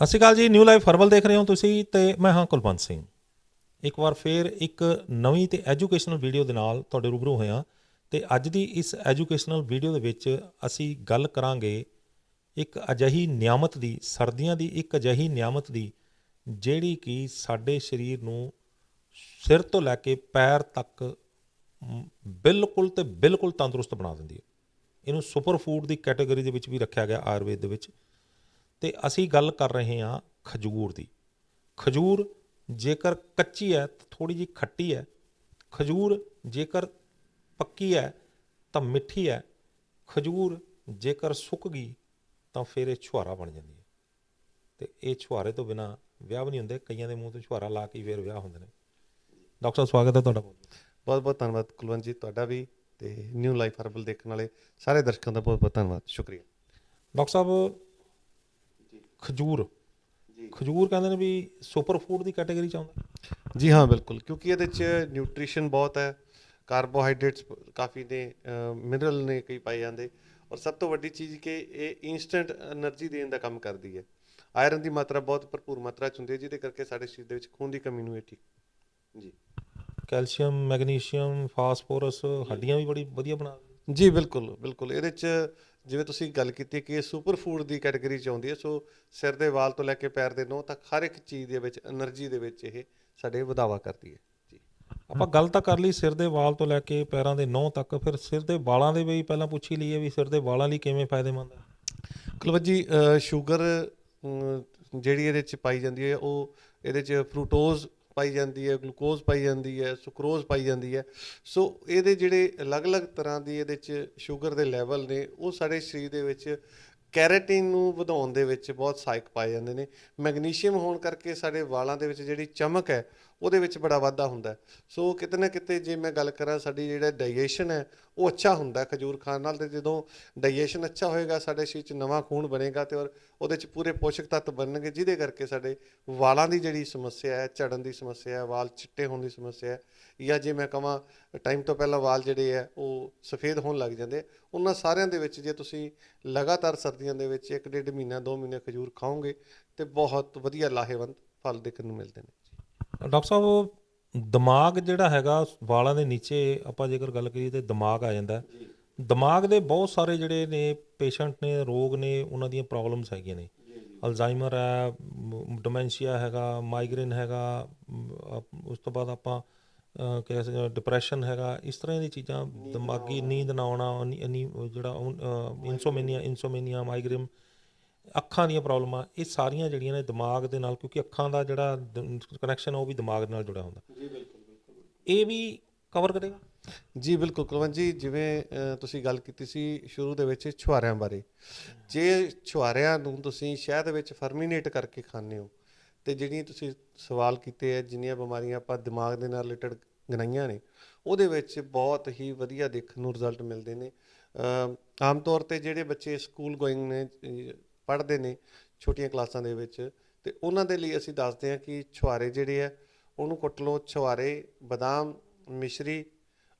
ਸਤਿ ਸ਼੍ਰੀ ਅਕਾਲ ਜੀ new life herbal ਦੇਖ ਰਹੇ ਹੋ ਤੁਸੀਂ ਤੇ ਮੈਂ ਹਾਂ ਕੁਲਵੰਤ ਸਿੰਘ। ਇੱਕ ਵਾਰ ਫੇਰ ਇੱਕ ਨਵੀਂ ਤੇ ਐਜੂਕੇਸ਼ਨਲ ਵੀਡੀਓ ਦੇ ਨਾਲ ਤੁਹਾਡੇ ਰੂਬਰੂ ਹੋਇਆ ਤੇ ਅੱਜ ਦੀ ਇਸ ਐਜੂਕੇਸ਼ਨਲ ਵੀਡੀਓ ਦੇ ਵਿੱਚ ਅਸੀਂ ਗੱਲ ਕਰਾਂਗੇ ਇੱਕ ਅਜਿਹੀ ਨਿਆਮਤ ਦੀ, ਸਰਦੀਆਂ ਦੀ ਇੱਕ ਅਜਿਹੀ ਨਿਆਮਤ ਦੀ, ਜਿਹੜੀ ਕਿ ਸਾਡੇ ਸਰੀਰ ਨੂੰ ਸਿਰ ਤੋਂ ਲੈ ਕੇ ਪੈਰ ਤੱਕ ਬਿਲਕੁਲ ਤੇ ਬਿਲਕੁਲ ਤੰਦਰੁਸਤ ਬਣਾ ਦਿੰਦੀ ਹੈ। ਇਹਨੂੰ ਸੁਪਰ ਫੂਡ ਦੀ ਕੈਟਾਗਰੀ ਦੇ ਵਿੱਚ ਵੀ ਰੱਖਿਆ ਗਿਆ, ਆਯੁਰਵੇਦ ਦੇ ਵਿੱਚ। ਤੇ ਅਸੀਂ ਗੱਲ ਕਰ ਰਹੇ ਹਾਂ ਖਜੂਰ ਦੀ। ਖਜੂਰ ਜੇਕਰ ਕੱਚੀ ਹੈ ਤਾਂ ਥੋੜੀ ਜੀ ਖੱਟੀ ਹੈ। ਖਜੂਰ ਜੇਕਰ ਪੱਕੀ ਹੈ ਤਾਂ ਮਿੱਠੀ ਹੈ। ਖਜੂਰ ਜੇਕਰ ਸੁੱਕ ਗਈ ਤਾਂ ਫਿਰ ਇਹ ਛੁਹਾਰਾ ਬਣ ਜਾਂਦੀ ਹੈ। ਤੇ ਇਹ ਛੁਹਾਰੇ ਤੋਂ ਬਿਨਾ ਵਿਆਹ ਵੀ ਨਹੀਂ ਹੁੰਦੇ। ਕਈਆਂ ਦੇ ਮੂੰਹ ਤੋਂ ਛੁਹਾਰਾ ਲਾ ਕੇ ਫਿਰ ਵਿਆਹ ਹੁੰਦੇ ਨੇ। ਡਾਕਟਰ ਸਾਹਿਬ ਸਵਾਗਤ ਹੈ ਤੁਹਾਡਾ। ਬਹੁਤ ਬਹੁਤ ਧੰਨਵਾਦ ਕੁਲਵੰਤ ਜੀ ਤੁਹਾਡਾ ਵੀ ਤੇ ਨਿਊ ਲਾਈਫ ਹਰਬਲ ਦੇਖਣ ਵਾਲੇ ਸਾਰੇ ਦਰਸ਼ਕਾਂ ਦਾ ਬਹੁਤ ਬਹੁਤ ਧੰਨਵਾਦ। ਸ਼ੁਕਰੀਆ। ਡਾਕਟਰ ਸਾਹਿਬ ਖਜੂਰ। ਖਜੂਰ ਕਹਿੰਦੇ ਨੇ ਵੀ ਸੁਪਰ ਫੂਡ ਦੀ ਕੈਟਾਗਰੀ ਚ ਆਉਂਦਾ। ਜੀ ਹਾਂ ਬਿਲਕੁਲ। ਕਿਉਂਕਿ ਇਹਦੇ ਚ ਨਿਊਟ੍ਰੀਸ਼ਨ ਬਹੁਤ ਹੈ ਕਾਰਬੋਹਾਈਡਰੇਟਸ ਕਾਫੀ ਨੇ ਮਿਨਰਲ ਨੇ ਕਈ ਪਾਏ ਜਾਂਦੇ। ਔਰ ਸਭ ਤੋਂ ਵੱਡੀ ਚੀਜ਼ ਕਿ ਇਹ ਇਨਸਟੈਂਟ એનર્ਜੀ ਦੇਣ ਦਾ ਕੰਮ ਕਰਦੀ ਹੈ। ਆਇਰਨ ਦੀ ਮਾਤਰਾ ਬਹੁਤ ਭਰਪੂਰ ਮਾਤਰਾ ਚ ਹੁੰਦੀ ਹੈ ਜਿਹਦੇ ਕਰਕੇ ਸਾਡੇ ਸਰੀਰ ਦੇ ਵਿੱਚ ਖੂਨ ਦੀ ਕਮੀ ਨੂੰ ਇਹ ਠੀਕ ਜੀ। ਕੈਲਸ਼ੀਅਮ ਮੈਗਨੀਸ਼ੀਅਮ ਫਾਸਫੋਰਸ ਹੱਡੀਆਂ ਵੀ ਬੜੀ ਵਧੀਆ ਬਣਾ ਜੀ ਬਿਲਕੁਲ ਬਿਲਕੁਲ। ਇਹਦੇ ਚ ਜਿਵੇਂ ਤੁਸੀਂ ਗੱਲ ਕੀਤੀ ਕਿ ਇਹ ਸੁਪਰ ਫੂਡ ਦੀ ਕੈਟਾਗਰੀ ਚ ਆਉਂਦੀ ਹੈ ਸੋ ਸਿਰ ਦੇ ਵਾਲ ਤੋਂ ਲੈ ਕੇ ਪੈਰ ਦੇ ਨੋਂ ਤੱਕ ਹਰ ਇੱਕ ਚੀਜ਼ ਦੇ ਵਿੱਚ એનર્ਜੀ ਦੇ ਵਿੱਚ ਇਹ ਸਾਡੇ ਵਧਾਵਾ ਕਰਦੀ ਹੈ ਜੀ। ਆਪਾਂ ਗੱਲ ਤਾਂ ਕਰ ਲਈ ਸਿਰ ਦੇ ਵਾਲ ਤੋਂ ਲੈ ਕੇ ਪੈਰਾਂ ਦੇ ਨਹੁੰ ਤੱਕ ਫਿਰ ਸਿਰ ਦੇ ਵਾਲਾਂ ਦੇ ਵੀ ਪਹਿਲਾਂ ਪੁੱਛੀ ਲਈਏ ਵੀ ਸਿਰ ਦੇ ਵਾਲਾਂ ਲਈ ਕਿਵੇਂ ਫਾਇਦੇਮੰਦ ਹੈ? ਕਲਵੱਜੀ ਸ਼ੂਗਰ ਜਿਹੜੀ ਇਹਦੇ ਚ ਪਾਈ ਜਾਂਦੀ ਹੈ ਉਹ ਇਹਦੇ ਚ ਫਰੂਟੋਜ਼ ਪਾਈ ਜਾਂਦੀ ਹੈ, ਗਲੂਕੋਜ਼ ਪਾਈ ਜਾਂਦੀ ਹੈ, ਸੁਕਰੋਜ਼ ਪਾਈ ਜਾਂਦੀ ਹੈ। ਸੋ ਇਹਦੇ ਜਿਹੜੇ ਅਲੱਗ-ਅਲੱਗ ਤਰ੍ਹਾਂ ਦੀ ਇਹਦੇ ਚ ਸ਼ੂਗਰ ਦੇ ਲੈਵਲ ਨੇ, ਉਹ ਸਾਡੇ ਸਰੀਰ ਦੇ ਵਿੱਚ ਕੈਰੇਟਿਨ ਨੂੰ ਵਧਾਉਣ ਦੇ ਵਿੱਚ ਬਹੁਤ ਸਹਾਇਕ ਪਾਏ ਜਾਂਦੇ ਨੇ। ਮੈਗਨੀਸ਼ੀਅਮ ਹੋਣ ਕਰਕੇ ਸਾਡੇ ਵਾਲਾਂ ਦੇ ਵਿੱਚ ਜਿਹੜੀ ਚਮਕ ਹੈ ਉਹਦੇ ਵਿੱਚ ਬੜਾ ਵਾਧਾ ਹੁੰਦਾ ਸੋ ਕਿਤੇ ਨਾ ਕਿਤੇ ਜੇ ਮੈਂ ਗੱਲ ਕਰਾਂ, ਸਾਡੀ ਜਿਹੜਾ ਡਾਈਜੈਸ਼ਨ ਹੈ, ਉਹ ਅੱਛਾ ਹੁੰਦਾ ਖਜੂਰ ਖਾਣ ਨਾਲ ਤੇ ਜਦੋਂ ਡਾਈਜੈਸ਼ਨ ਅੱਛਾ ਹੋਏਗਾ, ਸਾਡੇ ਸਰੀਰ 'ਚ ਨਵਾਂ ਖੂਨ ਬਣੇਗਾ ਤੇ ਔਰ ਉਹਦੇ 'ਚ ਪੂਰੇ ਪੋਸ਼ਕ ਤੱਤ ਬਣਨਗੇ, ਜਿਹਦੇ ਕਰਕੇ ਸਾਡੇ ਵਾਲਾਂ ਦੀ ਜਿਹੜੀ ਸਮੱਸਿਆ ਹੈ, ਝੜਨ ਦੀ ਸਮੱਸਿਆ ਹੈ, ਵਾਲ ਚਿੱਟੇ ਹੋਣ ਦੀ ਸਮੱਸਿਆ ਹੈ ਜਾਂ ਜੇ ਮੈਂ ਕਹਾਂ ਟਾਈਮ ਤੋਂ ਪਹਿਲਾਂ ਵਾਲ ਜਿਹੜੇ ਹੈ, ਉਹ ਸਫੇਦ ਹੋਣ ਲੱਗ ਜਾਂਦੇ ਉਹਨਾਂ ਸਾਰਿਆਂ ਦੇ ਵਿੱਚ ਜੇ ਤੁਸੀਂ ਲਗਾਤਾਰ ਸਰਦੀਆਂ ਦੇ ਵਿੱਚ ਇੱਕ ਡੇਢ ਮਹੀਨਾ, ਦੋ ਮਹੀਨੇ ਖਜੂਰ ਖਾਓਗੇ ਤੇ ਬਹੁਤ ਵਧੀਆ ਲਾਹੇਵੰਦ ਫਲ ਦੇਖਣ ਨੂੰ ਮਿਲਦੇ ਨੇ। ਡਾਕਟਰ ਸਾਹਿਬ ਦਿਮਾਗ ਜਿਹੜਾ ਹੈਗਾ ਵਾਲਾਂ ਦੇ ਨੀਚੇ ਆਪਾਂ ਜੇਕਰ ਗੱਲ ਕਰੀਏ ਤੇ ਦਿਮਾਗ ਆ ਜਾਂਦਾ ਦਿਮਾਗ ਦੇ ਬਹੁਤ ਸਾਰੇ ਜਿਹੜੇ ਨੇ ਪੇਸ਼ੈਂਟ ਨੇ ਰੋਗ ਨੇ ਉਹਨਾਂ ਦੀਆਂ ਪ੍ਰੋਬਲਮਸ ਹੈਗੀਆਂ ਨੇ। ਅਲਜ਼ਾਈਮਰ ਹੈ ਡਿਮੈਂਸ਼ੀਆ ਹੈਗਾ ਮਾਈਗ੍ਰੇਨ ਹੈਗਾ ਉਸ ਤੋਂ ਬਾਅਦ ਆਪਾਂ ਅਹ, ਕਹਿ ਸਕਦੇ ਡਿਪਰੈਸ਼ਨ ਹੈਗਾ ਇਸ ਤਰ੍ਹਾਂ ਦੀ ਚੀਜ਼ਾਂ ਦਿਮਾਗੀ ਨੀਂਦ ਨਾ ਆਉਣਾ ਨੀ- ਜਿਹੜਾ ਇਨਸੋਮਨੀਆ ਇਨਸੋਮਨੀਆ ਮਾਈਗ੍ਰੇਨ ਅੱਖਾਂ ਦੀਆਂ ਪ੍ਰੋਬਲਮਾਂ ਇਹ ਸਾਰੀਆਂ ਜਿਹੜੀਆਂ ਨੇ ਦਿਮਾਗ ਦੇ ਨਾਲ ਕਿਉਂਕਿ ਅੱਖਾਂ ਦਾ ਜਿਹੜਾ ਕਨੈਕਸ਼ਨ ਉਹ ਵੀ ਦਿਮਾਗ ਨਾਲ ਜੁੜਿਆ ਹੁੰਦਾ। ਜੀ ਬਿਲਕੁਲ ਬਿਲਕੁਲ ਇਹ ਵੀ ਕਵਰ ਕਰੇਗਾ? ਜੀ ਬਿਲਕੁਲ ਕੁਲਵੰਤ ਜੀ ਜਿਵੇਂ ਤੁਸੀਂ ਗੱਲ ਕੀਤੀ ਸੀ ਸ਼ੁਰੂ ਦੇ ਵਿੱਚ ਛੁਹਾਰਿਆਂ ਬਾਰੇ। ਜੇ ਛੁਹਾਰਿਆਂ ਨੂੰ ਤੁਸੀਂ ਸ਼ਹਿਦ ਵਿੱਚ ਫਰਮੀਨੇਟ ਕਰਕੇ ਖਾਂਦੇ ਹੋ ਤੇ ਜਿਹੜੀਆਂ ਤੁਸੀਂ ਸਵਾਲ ਕੀਤੇ ਆ ਜਿੰਨੀਆਂ ਬਿਮਾਰੀਆਂ ਆਪਾਂ ਦਿਮਾਗ ਦੇ ਨਾਲ ਰਿਲੇਟਡ ਗਨਾਈਆਂ ਨੇ ਉਹਦੇ ਵਿੱਚ ਬਹੁਤ ਹੀ ਵਧੀਆ ਦੇਖਣ ਨੂੰ ਰਿਜ਼ਲਟ ਮਿਲਦੇ ਨੇ। ਆਮ ਤੌਰ ਤੇ ਜਿਹੜੇ ਬੱਚੇ ਸਕੂਲ ਗੋਇੰਗ ਨੇ ਪੜ੍ਹਦੇ ਨੇ ਛੋਟੀਆਂ ਕਲਾਸਾਂ ਦੇ ਵਿੱਚ ਤੇ ਉਹਨਾਂ ਦੇ ਲਈ ਅਸੀਂ ਦੱਸਦੇ ਹਾਂ ਕਿ ਛੁਹਾਰੇ ਜਿਹੜੇ ਆ ਉਹਨੂੰ ਕੁੱਟ ਲਓ ਛੁਹਾਰੇ ਬਦਾਮ ਮਿਸ਼ਰੀ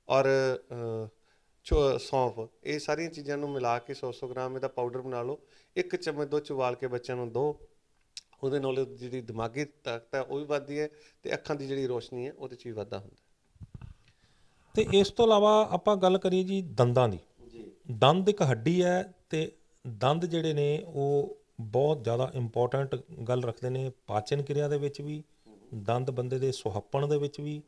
ਔਰ ਸੌਂਫ ਇਹ ਸਾਰੀਆਂ ਚੀਜ਼ਾਂ ਨੂੰ ਮਿਲਾ ਕੇ 100-100 ਗ੍ਰਾਮ ਇਹਦਾ ਪਾਊਡਰ ਬਣਾ ਲਓ ਇੱਕ ਚਮਚ ਦੁੱਧ ਚ ਉਬਾਲ ਕੇ ਬੱਚਿਆਂ ਨੂੰ ਦਿਓ ਉਹਦੇ ਨਾਲ ਜਿਹੜੀ ਦਿਮਾਗੀ ਤਾਕਤ ਹੈ ਉਹ ਵੀ ਵੱਧਦੀ ਹੈ ਤੇ ਅੱਖਾਂ ਦੀ ਜਿਹੜੀ ਰੋਸ਼ਨੀ ਹੈ ਉਹਦੇ ਚ ਵੀ ਵਾਧਾ ਹੁੰਦਾ ਤੇ ਇਸ ਤੋਂ ਇਲਾਵਾ ਆਪਾਂ ਗੱਲ ਕਰੀਏ ਜੀ ਦੰਦਾਂ ਦੀ। ਜੀ। ਦੰਦ ਇੱਕ ਹੱਡੀ ਹੈ ਤੇ ਦੰਦ ਜਿਹੜੇ ਨੇ ਉਹ ਬਹੁਤ ਜ਼ਿਆਦਾ ਇੰਪੋਰਟੈਂਟ ਗੱਲ ਰੱਖਦੇ ਨੇ ਪਾਚਨ ਕਿਰਿਆ ਦੇ ਵਿੱਚ ਵੀ ਦੰਦ ਬੰਦੇ ਦੇ ਸੁਹੱਪਣ ਦੇ ਵਿੱਚ ਵੀ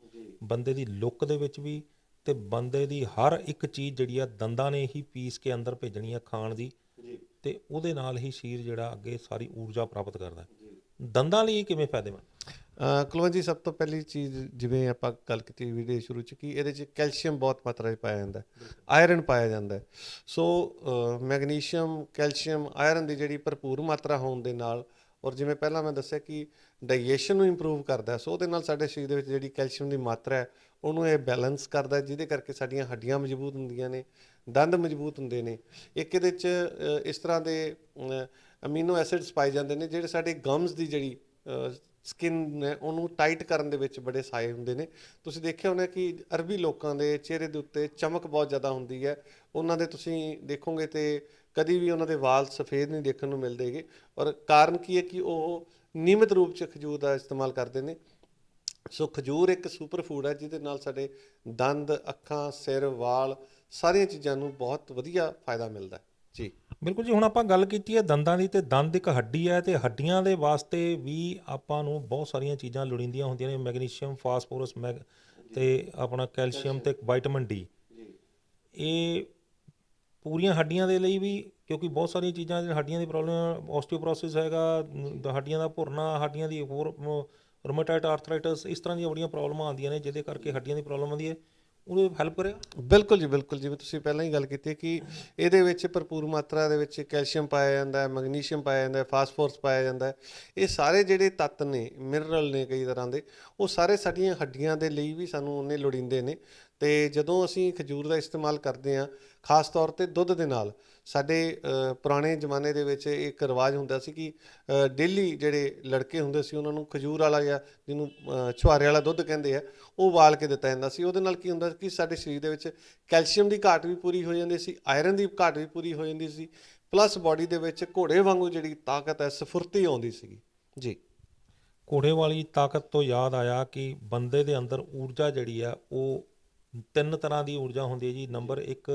ਬੰਦੇ ਦੀ ਲੁੱਕ ਦੇ ਵਿੱਚ ਵੀ ਤੇ ਬੰਦੇ ਦੀ ਹਰ ਇੱਕ ਚੀਜ਼ ਜਿਹੜੀ ਆ ਦੰਦਾਂ ਨੇ ਹੀ ਪੀਸ ਕੇ ਅੰਦਰ ਭੇਜਣੀ ਆ ਖਾਣ ਦੀ ਤੇ ਉਹਦੇ ਨਾਲ ਹੀ ਸਰੀਰ ਜਿਹੜਾ ਅੱਗੇ ਸਾਰੀ ਊਰਜਾ ਪ੍ਰਾਪਤ ਕਰਦਾ। ਦੰਦਾਂ ਲਈ ਕਿਵੇਂ ਫਾਇਦੇਮੰਦ? ਕੁਲਵੰਤ ਜੀ ਸਭ ਤੋਂ ਪਹਿਲੀ ਚੀਜ਼ ਜਿਵੇਂ ਆਪਾਂ ਗੱਲ ਕੀਤੀ ਵੀਡੀਓ ਸ਼ੁਰੂ ਚ ਕਿ ਇਹਦੇ ਚ ਕੈਲਸ਼ੀਅਮ ਬਹੁਤ ਮਾਤਰਾ ਵਿੱਚ ਪਾਇਆ ਜਾਂਦਾ ਹੈ ਆਇਰਨ ਪਾਇਆ ਜਾਂਦਾ ਹੈ। ਸੋ ਮੈਗਨੀਸ਼ੀਅਮ ਕੈਲਸ਼ੀਅਮ ਆਇਰਨ ਦੀ ਜਿਹੜੀ ਭਰਪੂਰ ਮਾਤਰਾ ਹੋਣ ਦੇ ਨਾਲ ਔਰ ਜਿਵੇਂ ਪਹਿਲਾਂ ਮੈਂ ਦੱਸਿਆ ਕਿ ਡਾਈਜੈਸ਼ਨ ਨੂੰ ਇੰਪਰੂਵ ਕਰਦਾ ਸੋ ਉਹਦੇ ਨਾਲ ਸਾਡੇ ਸਰੀਰ ਦੇ ਵਿੱਚ ਜਿਹੜੀ ਕੈਲਸ਼ੀਅਮ ਦੀ ਮਾਤਰਾ ਹੈ ਉਹਨੂੰ ਇਹ ਬੈਲੈਂਸ ਕਰਦਾ ਜਿਹਦੇ ਕਰਕੇ ਸਾਡੀਆਂ ਹੱਡੀਆਂ ਮਜ਼ਬੂਤ ਹੁੰਦੀਆਂ ਨੇ ਦੰਦ ਮਜ਼ਬੂਤ ਹੁੰਦੇ ਨੇ। ਇੱਕ ਇਹਦੇ ਚ ਇਸ ਤਰ੍ਹਾਂ ਦੇ ਅਮੀਨੋ ਐਸਿਡਸ ਪਾਏ ਜਾਂਦੇ ਨੇ ਜਿਹੜੇ ਸਾਡੇ ਗਮਸ ਦੀ ਜਿਹੜੀ ਸਕਿਨ ਨੇ ਉਹਨੂੰ ਟਾਈਟ ਕਰਨ ਦੇ ਵਿੱਚ ਬੜੇ ਸਹਾਈ ਹੁੰਦੇ ਨੇ। ਤੁਸੀਂ ਦੇਖਿਆ ਹੋਣਾ ਕਿ ਅਰਬੀ ਲੋਕਾਂ ਦੇ ਚਿਹਰੇ ਦੇ ਉੱਤੇ ਚਮਕ ਬਹੁਤ ਜ਼ਿਆਦਾ ਹੁੰਦੀ ਹੈ। ਉਹਨਾਂ ਦੇ ਤੁਸੀਂ ਦੇਖੋਗੇ ਤੇ ਕਦੀ ਵੀ ਉਹਨਾਂ ਦੇ ਵਾਲ ਸਫੇਦ ਨਹੀਂ ਦੇਖਣ ਨੂੰ ਮਿਲਦੇਗੇ ਔਰ ਕਾਰਨ ਕੀ ਹੈ ਕਿ ਉਹ ਨਿਯਮਿਤ ਰੂਪ 'ਚ ਖਜੂਰ ਦਾ ਇਸਤੇਮਾਲ ਕਰਦੇ ਨੇ। ਸੋ ਖਜੂਰ ਇੱਕ ਸੁਪਰ ਫੂਡ ਹੈ, ਜਿਹਦੇ ਨਾਲ ਸਾਡੇ ਦੰਦ, ਅੱਖਾਂ, ਸਿਰ, ਵਾਲ ਸਾਰੀਆਂ ਚੀਜ਼ਾਂ ਨੂੰ ਬਹੁਤ ਵਧੀਆ ਫਾਇਦਾ ਮਿਲਦਾ ਹੈ। ਜੀ। ਬਿਲਕੁਲ ਜੀ ਹੁਣ ਆਪਾਂ ਗੱਲ ਕੀਤੀ ਹੈ ਦੰਦਾਂ ਦੀ ਤੇ ਦੰਦ ਇੱਕ ਹੱਡੀ ਹੈ ਤੇ ਹੱਡੀਆਂ ਦੇ ਵਾਸਤੇ ਵੀ ਆਪਾਂ ਨੂੰ ਬਹੁਤ ਸਾਰੀਆਂ ਚੀਜ਼ਾਂ ਲੋੜੀਂਦੀਆਂ ਹੁੰਦੀਆਂ ਨੇ ਮੈਗਨੀਸ਼ੀਅਮ ਫਾਸਫੋਰਸ ਮੈਗ ਤੇ ਆਪਣਾ ਕੈਲਸ਼ੀਅਮ ਤੇ ਵਿਟਾਮਿਨ ਡੀ। ਇਹ ਪੂਰੀਆਂ ਹੱਡੀਆਂ ਦੇ ਲਈ ਵੀ ਕਿਉਂਕਿ ਬਹੁਤ ਸਾਰੀਆਂ ਚੀਜ਼ਾਂ ਜਿਹੜੀਆਂ ਹੱਡੀਆਂ ਦੀ ਪ੍ਰੋਬਲਮ ਆਸਟੀਓਪੋਰੋਸਿਸ ਹੈਗਾ ਹੱਡੀਆਂ ਦਾ ਭੁਰਨਾ ਹੱਡੀਆਂ ਦੀ ਹੋਰ ਰੋਮੇਟਾਇਡ ਆਰਥਰਾਈਟਸ ਇਸ ਤਰ੍ਹਾਂ ਦੀਆਂ ਬੜੀਆਂ ਪ੍ਰੋਬਲਮਾਂ ਆਉਂਦੀਆਂ ਨੇ ਜਿਹਦੇ ਕਰਕੇ ਹੱਡੀਆਂ ਦੀ ਪ੍ਰੋਬਲਮ ਆਉਂਦੀ ਹੈ। ਉਹਨੂੰ ਹੈਲਪ ਕਰੇਗਾ ਬਿਲਕੁਲ ਜੀ, ਬਿਲਕੁਲ ਜਿਵੇਂ ਤੁਸੀਂ ਪਹਿਲਾਂ ਹੀ ਗੱਲ ਕੀਤੀ ਕਿ ਇਹਦੇ ਵਿੱਚ ਭਰਪੂਰ ਮਾਤਰਾ ਦੇ ਵਿੱਚ ਕੈਲਸ਼ੀਅਮ ਪਾਇਆ ਜਾਂਦਾ ਹੈ, ਮੈਗਨੀਸ਼ੀਅਮ ਪਾਇਆ ਜਾਂਦਾ ਹੈ, ਫਾਸਫੋਰਸ ਪਾਇਆ ਜਾਂਦਾ ਹੈ। ਇਹ ਸਾਰੇ ਜਿਹੜੇ ਤੱਤ ਨੇ ਮਿਨਰਲ ਨੇ ਕਈ ਤਰ੍ਹਾਂ ਦੇ, ਉਹ ਸਾਰੇ ਸਾਡੀਆਂ ਹੱਡੀਆਂ ਦੇ ਲਈ ਵੀ ਸਾਨੂੰ ਉਹਨੇ ਲੋੜੀਂਦੇ ਨੇ। ਤੇ ਜਦੋਂ ਅਸੀਂ ਖਜੂਰ ਦਾ ਇਸਤੇਮਾਲ ਕਰਦੇ ਹਾਂ ਖਾਸ ਤੌਰ ਤੇ ਦੁੱਧ ਦੇ ਨਾਲ। ਸਾਡੇ ਪੁਰਾਣੇ ਜ਼ਮਾਨੇ ਦੇ ਵਿੱਚ ਇੱਕ ਰਿਵਾਜ ਹੁੰਦਾ ਸੀ ਕਿ ਡੇਲੀ ਜਿਹੜੇ ਲੜਕੇ ਹੁੰਦੇ ਸੀ, ਉਹਨਾਂ ਨੂੰ ਖਜੂਰ ਵਾਲਾ ਜਾਂ ਜਿਹਨੂੰ ਛੁਹਾਰੇ ਵਾਲਾ ਦੁੱਧ ਕਹਿੰਦੇ ਆ, ਉਹ ਉਬਾਲ ਕੇ ਦਿੱਤਾ ਜਾਂਦਾ ਸੀ। ਉਹਦੇ ਨਾਲ ਕੀ ਹੁੰਦਾ ਸੀ ਕਿ ਸਾਡੇ ਸਰੀਰ ਦੇ ਵਿੱਚ ਕੈਲਸ਼ੀਅਮ ਦੀ ਘਾਟ ਵੀ ਪੂਰੀ ਹੋ ਜਾਂਦੀ ਸੀ, ਆਇਰਨ ਦੀ ਘਾਟ ਵੀ ਪੂਰੀ ਹੋ ਜਾਂਦੀ ਸੀ, ਪਲੱਸ ਬਾਡੀ ਦੇ ਵਿੱਚ ਘੋੜੇ ਵਾਂਗੂ ਜਿਹੜੀ ਤਾਕਤ ਹੈ, ਸਫੁਰਤੀ ਆਉਂਦੀ ਸੀਗੀ। ਜੀ। ਘੋੜੇ ਵਾਲੀ ਤਾਕਤ ਤੋਂ ਯਾਦ ਆਇਆ ਕਿ ਬੰਦੇ ਦੇ ਅੰਦਰ ਊਰਜਾ ਜਿਹੜੀ ਆ, ਉਹ ਤਿੰਨ ਤਰ੍ਹਾਂ ਦੀ ਊਰਜਾ ਹੁੰਦੀ ਹੈ ਜੀ। ਨੰਬਰ 1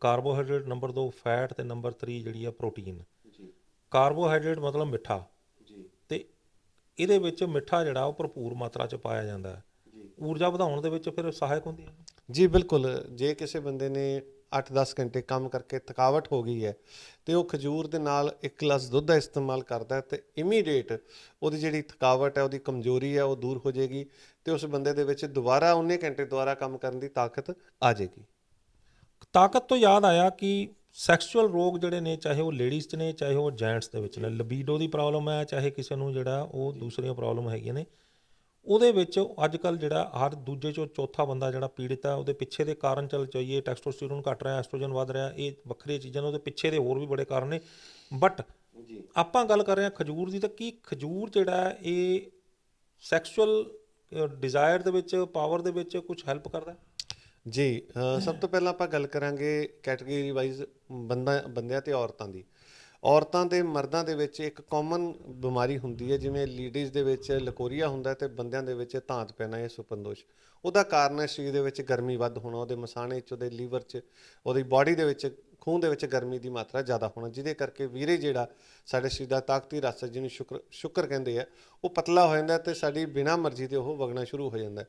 ਕਾਰਬੋਹਾਈਡਰੇਟ ਨੰਬਰ 2 ਫੈਟ ਤੇ ਨੰਬਰ 3 ਜਿਹੜੀ ਆ ਪ੍ਰੋਟੀਨ। ਜੀ। ਕਾਰਬੋਹਾਈਡਰੇਟ ਮਤਲਬ ਮਿੱਠਾ। ਜੀ। ਤੇ ਇਹਦੇ ਵਿੱਚ ਮਿੱਠਾ ਜਿਹੜਾ ਉਹ ਭਰਪੂਰ ਮਾਤਰਾ 'ਚ ਪਾਇਆ ਜਾਂਦਾ ਹੈ। ਜੀ। ਊਰਜਾ ਵਧਾਉਣ ਦੇ ਵਿੱਚ ਫਿਰ ਸਹਾਇਕ ਹੁੰਦੀ ਹੈ। ਜੀ ਬਿਲਕੁਲ। ਜੇ ਕਿਸੇ ਬੰਦੇ ਨੇ 8-10 ਘੰਟੇ ਕੰਮ ਕਰਕੇ ਥਕਾਵਟ ਹੋ ਗਈ ਹੈ ਤੇ ਉਹ ਖਜੂਰ ਦੇ ਨਾਲ ਇੱਕ ਗਲਾਸ ਦੁੱਧ ਦਾ ਇਸਤੇਮਾਲ ਕਰਦਾ ਤੇ ਇਮੀਡੀਏਟ ਉਹਦੀ ਜਿਹੜੀ ਥਕਾਵਟ ਹੈ ਉਹਦੀ ਕਮਜ਼ੋਰੀ ਹੈ ਉਹ ਦੂਰ ਹੋ ਜਾਏਗੀ ਤੇ ਉਸ ਬੰਦੇ ਦੇ ਵਿੱਚ ਦੁਬਾਰਾ ਉਹਨੇ ਘੰਟੇ ਦੁਬਾਰਾ ਕੰਮ ਕਰਨ ਦੀ ਤਾਕਤ ਆ ਜਾਏਗੀ। ਤਾਕਤ ਤੋਂ ਯਾਦ ਆਇਆ ਕਿ ਸੈਕਸ਼ੂਅਲ ਰੋਗ ਜਿਹੜੇ ਨੇ ਚਾਹੇ ਉਹ ਲੇਡੀਜ਼ 'ਚ ਨੇ ਚਾਹੇ ਉਹ ਜੈਂਟਸ ਦੇ ਵਿੱਚ ਨੇ ਲਿਬੀਡੋ ਦੀ ਪ੍ਰੋਬਲਮ ਹੈ ਚਾਹੇ ਕਿਸੇ ਨੂੰ ਜਿਹੜਾ ਉਹ ਦੂਸਰੀਆਂ ਪ੍ਰੋਬਲਮ ਹੈਗੀਆਂ ਨੇ ਉਹਦੇ ਵਿੱਚ ਅੱਜ ਕੱਲ ਜਿਹੜਾ ਹਰ ਦੂਜੇ ਚੋਂ ਚੌਥਾ ਬੰਦਾ ਜਿਹੜਾ ਪੀੜਿਤ ਹੈ ਉਹਦੇ ਪਿੱਛੇ ਦੇ ਕਾਰਨ ਚੱਲ ਚਾਹੀਏ ਟੈਸਟੋਸਟੇਰੋਨ ਘਟ ਰਿਹਾ ਐਸਟ੍ਰੋਜਨ ਵਧ ਰਿਹਾ ਇਹ ਵੱਖਰੀਆਂ ਚੀਜ਼ਾਂ ਨੇ ਉਹਦੇ ਪਿੱਛੇ ਦੇ ਹੋਰ ਵੀ ਬੜੇ ਕਾਰਨ ਨੇ ਬਟ ਜੀ ਆਪਾਂ ਗੱਲ ਕਰ ਰਹੇ ਹਾਂ ਖਜੂਰ ਦੀ ਤਾਂ ਕੀ ਖਜੂਰ ਜਿਹੜਾ ਇਹ ਸੈਕਸ਼ੂਅਲ ਡਿਜ਼ਾਇਰ ਦੇ ਵਿੱਚ ਪਾਵਰ ਦੇ ਵਿੱਚ ਕੁਝ ਹੈਲਪ ਕਰਦਾ ਹੈ? ਜੀ ਸਭ ਤੋਂ ਪਹਿਲਾਂ ਆਪਾਂ ਗੱਲ ਕਰਾਂਗੇ ਕੈਟਾਗਰੀ ਵਾਈਜ਼ ਬੰਦਾ, ਬੰਦਿਆਂ ਤੇ ਔਰਤਾਂ ਦੀ। ਔਰਤਾਂ ਤੇ ਮਰਦਾਂ ਦੇ ਵਿੱਚ ਇੱਕ ਕਾਮਨ ਬਿਮਾਰੀ ਹੁੰਦੀ ਹੈ, ਜਿਵੇਂ ਲੇਡੀਜ਼ ਦੇ ਵਿੱਚ ਲਕੋਰੀਆ ਹੁੰਦਾ ਹੈ ਤੇ ਬੰਦਿਆਂ ਦੇ ਵਿੱਚ ਧਾਂਤ ਪੈਣਾ ਜਾਂ ਸੁਪਨਦੋਸ਼। ਉਹਦਾ ਕਾਰਨ ਹੈ ਸਰੀਰ ਦੇ ਵਿੱਚ ਗਰਮੀ ਵੱਧ ਹੋਣਾ, ਉਹਦੇ ਮਸਾਣੇ 'ਚ, ਉਹਦੇ ਲੀਵਰ 'ਚ, ਉਹਦੀ ਬਾਡੀ ਦੇ ਵਿੱਚ ਖੂਨ ਦੇ ਵਿੱਚ ਗਰਮੀ ਦੀ ਮਾਤਰਾ ਜ਼ਿਆਦਾ ਹੋਣਾ ਜਿਹਦੇ ਕਰਕੇ ਵੀਰੇ ਜਿਹੜਾ ਸਾਡੇ ਸਰੀਰ ਦਾ ਤਾਕਤੀ ਰਸ ਹੈ, ਜਿਹਨੂੰ ਸ਼ੁਕਰ ਸ਼ੁਕਰ ਕਹਿੰਦੇ ਆ ਉਹ ਪਤਲਾ ਹੋ ਜਾਂਦਾ ਤੇ ਸਾਡੀ ਬਿਨਾਂ ਮਰਜ਼ੀ ਦੇ ਉਹ ਵਗਣਾ ਸ਼ੁਰੂ ਹੋ ਜਾਂਦਾ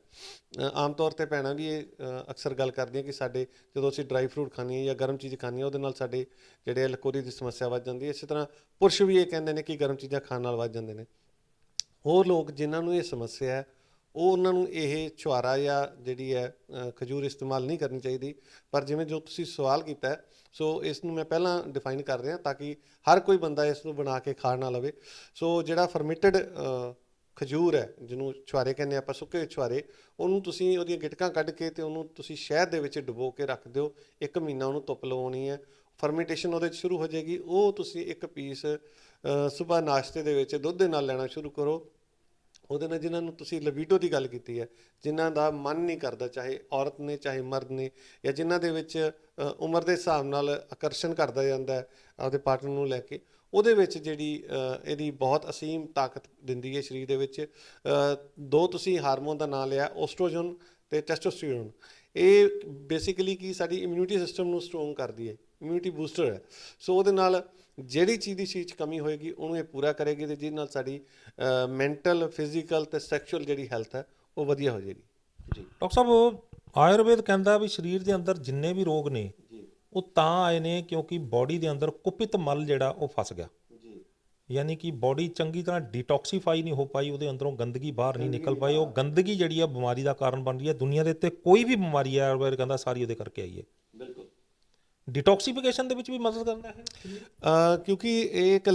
ਆਮ ਤੌਰ ਤੇ ਭੈਣਾਂ ਵੀ ਇਹ ਅਕਸਰ ਗੱਲ ਕਰਦੀਆਂ ਕਿ ਸਾਡੇ ਜਦੋਂ ਅਸੀਂ ਡਰਾਈ ਫਰੂਟ ਖਾਂਦੇ ਹਾਂ ਜਾਂ ਗਰਮ ਚੀਜ਼ ਖਾਂਦੇ ਹਾਂ ਉਹਦੇ ਨਾਲ ਸਾਡੇ ਜਿਹੜੇ ਆ ਲਕੋਰੀ ਦੀ ਸਮੱਸਿਆ ਵੱਧ ਜਾਂਦੀ ਹੈ। ਇਸੇ ਤਰ੍ਹਾਂ ਪੁਰਸ਼ ਵੀ ਇਹ ਕਹਿੰਦੇ ਨੇ ਕਿ ਗਰਮ ਚੀਜ਼ਾਂ ਖਾਣ ਨਾਲ ਵੱਧ ਜਾਂਦੇ ਨੇ। ਉਹ ਲੋਕ ਜਿਨ੍ਹਾਂ ਨੂੰ ਇਹ ਸਮੱਸਿਆ ਹੈ ਉਹ ਉਹਨਾਂ ਨੂੰ ਇਹ ਛੁਹਾਰਾ ਜਾਂ ਜਿਹੜੀ ਹੈ ਖਜੂਰ ਇਸਤੇਮਾਲ ਨਹੀਂ ਕਰਨੀ ਚਾਹੀਦੀ। ਪਰ ਜਿਵੇਂ ਜੋ ਤੁਸੀਂ ਸਵਾਲ ਕੀਤਾ, ਸੋ ਇਸ ਨੂੰ ਮੈਂ ਪਹਿਲਾਂ ਡਿਫਾਈਨ ਕਰ ਰਿਹਾ ਤਾਂ ਕਿ ਹਰ ਕੋਈ ਬੰਦਾ ਇਸ ਨੂੰ ਬਣਾ ਕੇ ਖਾ ਨਾ ਲਵੇ। ਸੋ ਜਿਹੜਾ ਫਰਮੈਂਟਡ ਖਜੂਰ ਹੈ, ਜਿਹਨੂੰ ਛੁਹਾਰੇ ਕਹਿੰਦੇ ਆਪਾਂ, ਸੁੱਕੇ ਛੁਆਰੇ ਉਹਨੂੰ ਤੁਸੀਂ ਉਹਦੀਆਂ ਗਿਟਕਾਂ ਕੱਢ ਕੇ ਤੇ ਉਹਨੂੰ ਤੁਸੀਂ ਸ਼ਹਿਦ ਦੇ ਵਿੱਚ ਡੁਬੋ ਕੇ ਰੱਖ ਦਿਓ। ਇੱਕ ਮਹੀਨਾ ਉਹਨੂੰ ਧੁੱਪ ਲਵਾਉਣੀ ਹੈ। ਫਰਮੈਂਟੇਸ਼ਨ ਉਹਦੇ 'ਚ ਸ਼ੁਰੂ ਹੋ ਜਾਏਗੀ। ਉਹ ਤੁਸੀਂ ਇੱਕ ਪੀਸ ਸਵੇਰ ਨਾਸ਼ਤੇ ਦੇ ਵਿੱਚ ਦੁੱਧ ਦੇ ਨਾਲ ਲੈਣਾ ਸ਼ੁਰੂ ਕਰੋ। ਉਹਦੇ ਨਾਲ ਜਿਨ੍ਹਾਂ ਨੂੰ ਤੁਸੀਂ ਲਬੀਡੋ ਦੀ ਗੱਲ ਕੀਤੀ ਹੈ, ਜਿਨ੍ਹਾਂ ਦਾ ਮਨ ਨਹੀਂ ਕਰਦਾ, ਚਾਹੇ ਔਰਤ ਨੇ, ਚਾਹੇ ਮਰਦ ਨੇ, ਜਾਂ ਜਿਨ੍ਹਾਂ ਦੇ ਵਿੱਚ ਉਮਰ ਦੇ ਹਿਸਾਬ ਨਾਲ ਆਕਰਸ਼ਣ ਕਰਦਾ ਜਾਂਦਾ ਹੈ, ਆਪਦੇ ਪਾਰਟਨਰ ਨੂੰ ਲੈ ਕੇ, ਉਹਦੇ ਵਿੱਚ ਜਿਹੜੀ ਇਹਦੀ ਬਹੁਤ ਅਸੀਮ ਤਾਕਤ ਦਿੰਦੀ ਹੈ ਸਰੀਰ ਦੇ ਵਿੱਚ ਦੋ ਤੁਸੀਂ ਹਾਰਮੋਨ ਦਾ ਨਾਮ ਲਿਆ, ਓਸਟ੍ਰੋਜਨ ਤੇ ਟੈਸਟੋਸਟੇਰੋਨ। ਇਹ ਬੇਸਿਕਲੀ ਕੀ ਸਾਡੀ ਇਮਿਊਨਿਟੀ ਸਿਸਟਮ ਨੂੰ ਸਟਰੋਂਗ ਕਰਦੀ ਹੈ ਇਮਿਊਨਿਟੀ ਬੂਸਟਰ ਹੈ। ਸੋ ਉਹਦੇ ਨਾਲ ਜਿਹੜੀ ਚੀਜ਼ ਦੀ ਚੀਜ਼ ਕਮੀ ਹੋਏਗੀ ਉਹਨੂੰ ਇਹ ਪੂਰਾ ਕਰੇਗੀ ਤੇ ਜਿਹਦੇ ਨਾਲ ਸਾਡੀ ਮੈਂਟਲ ਫਿਜ਼ੀਕਲ ਤੇ ਸੈਕਸ਼ੂਅਲ ਜਿਹੜੀ ਹੈਲਥ ਹੈ ਉਹ ਵਧੀਆ ਹੋ ਜਾਏਗੀ। ਜੀ। ਡਾਕਟਰ ਸਾਹਿਬ ਆਯੁਰਵੇਦ ਕਹਿੰਦਾ ਵੀ ਸਰੀਰ ਦੇ ਅੰਦਰ ਜਿੰਨੇ ਵੀ ਰੋਗ ਨੇ ਜੀ। ਉਹ ਤਾਂ ਆਏ ਨੇ ਕਿਉਂਕਿ ਬਾਡੀ ਦੇ ਅੰਦਰ ਕੁਪਿਤ ਮਲ ਜਿਹੜਾ ਉਹ ਫਸ ਗਿਆ। ਜੀ। ਯਾਨੀ ਕਿ ਬਾਡੀ ਚੰਗੀ ਤਰ੍ਹਾਂ ਡੀਟੌਕਸੀਫਾਈ ਨਹੀਂ ਹੋ ਪਾਈ ਉਹਦੇ ਅੰਦਰੋਂ ਗੰਦਗੀ ਬਾਹਰ ਨਹੀਂ ਨਿਕਲ ਪਾਈ ਉਹ ਗੰਦਗੀ ਜਿਹੜੀ ਆ ਬਿਮਾਰੀ ਦਾ ਕਾਰਨ ਬਣ ਰਹੀ ਹੈ। ਦੁਨੀਆ ਦੇ ਉੱਤੇ ਕੋਈ ਵੀ ਬਿਮਾਰੀ ਆਯੁਰਵੇਦ ਕਹਿੰਦਾ ਸਾਰੀ ਉਹਦੇ ਕਰਕੇ ਆਈ ਹੈ। ਡੀਟੌਕਸੀਫਿਕੇਸ਼ਨ ਦੇ ਵਿੱਚ ਵੀ ਮਦਦ ਕਰਦਾ ਹੈ? ਕਿਉਂਕਿ ਇਹ ਇੱਕ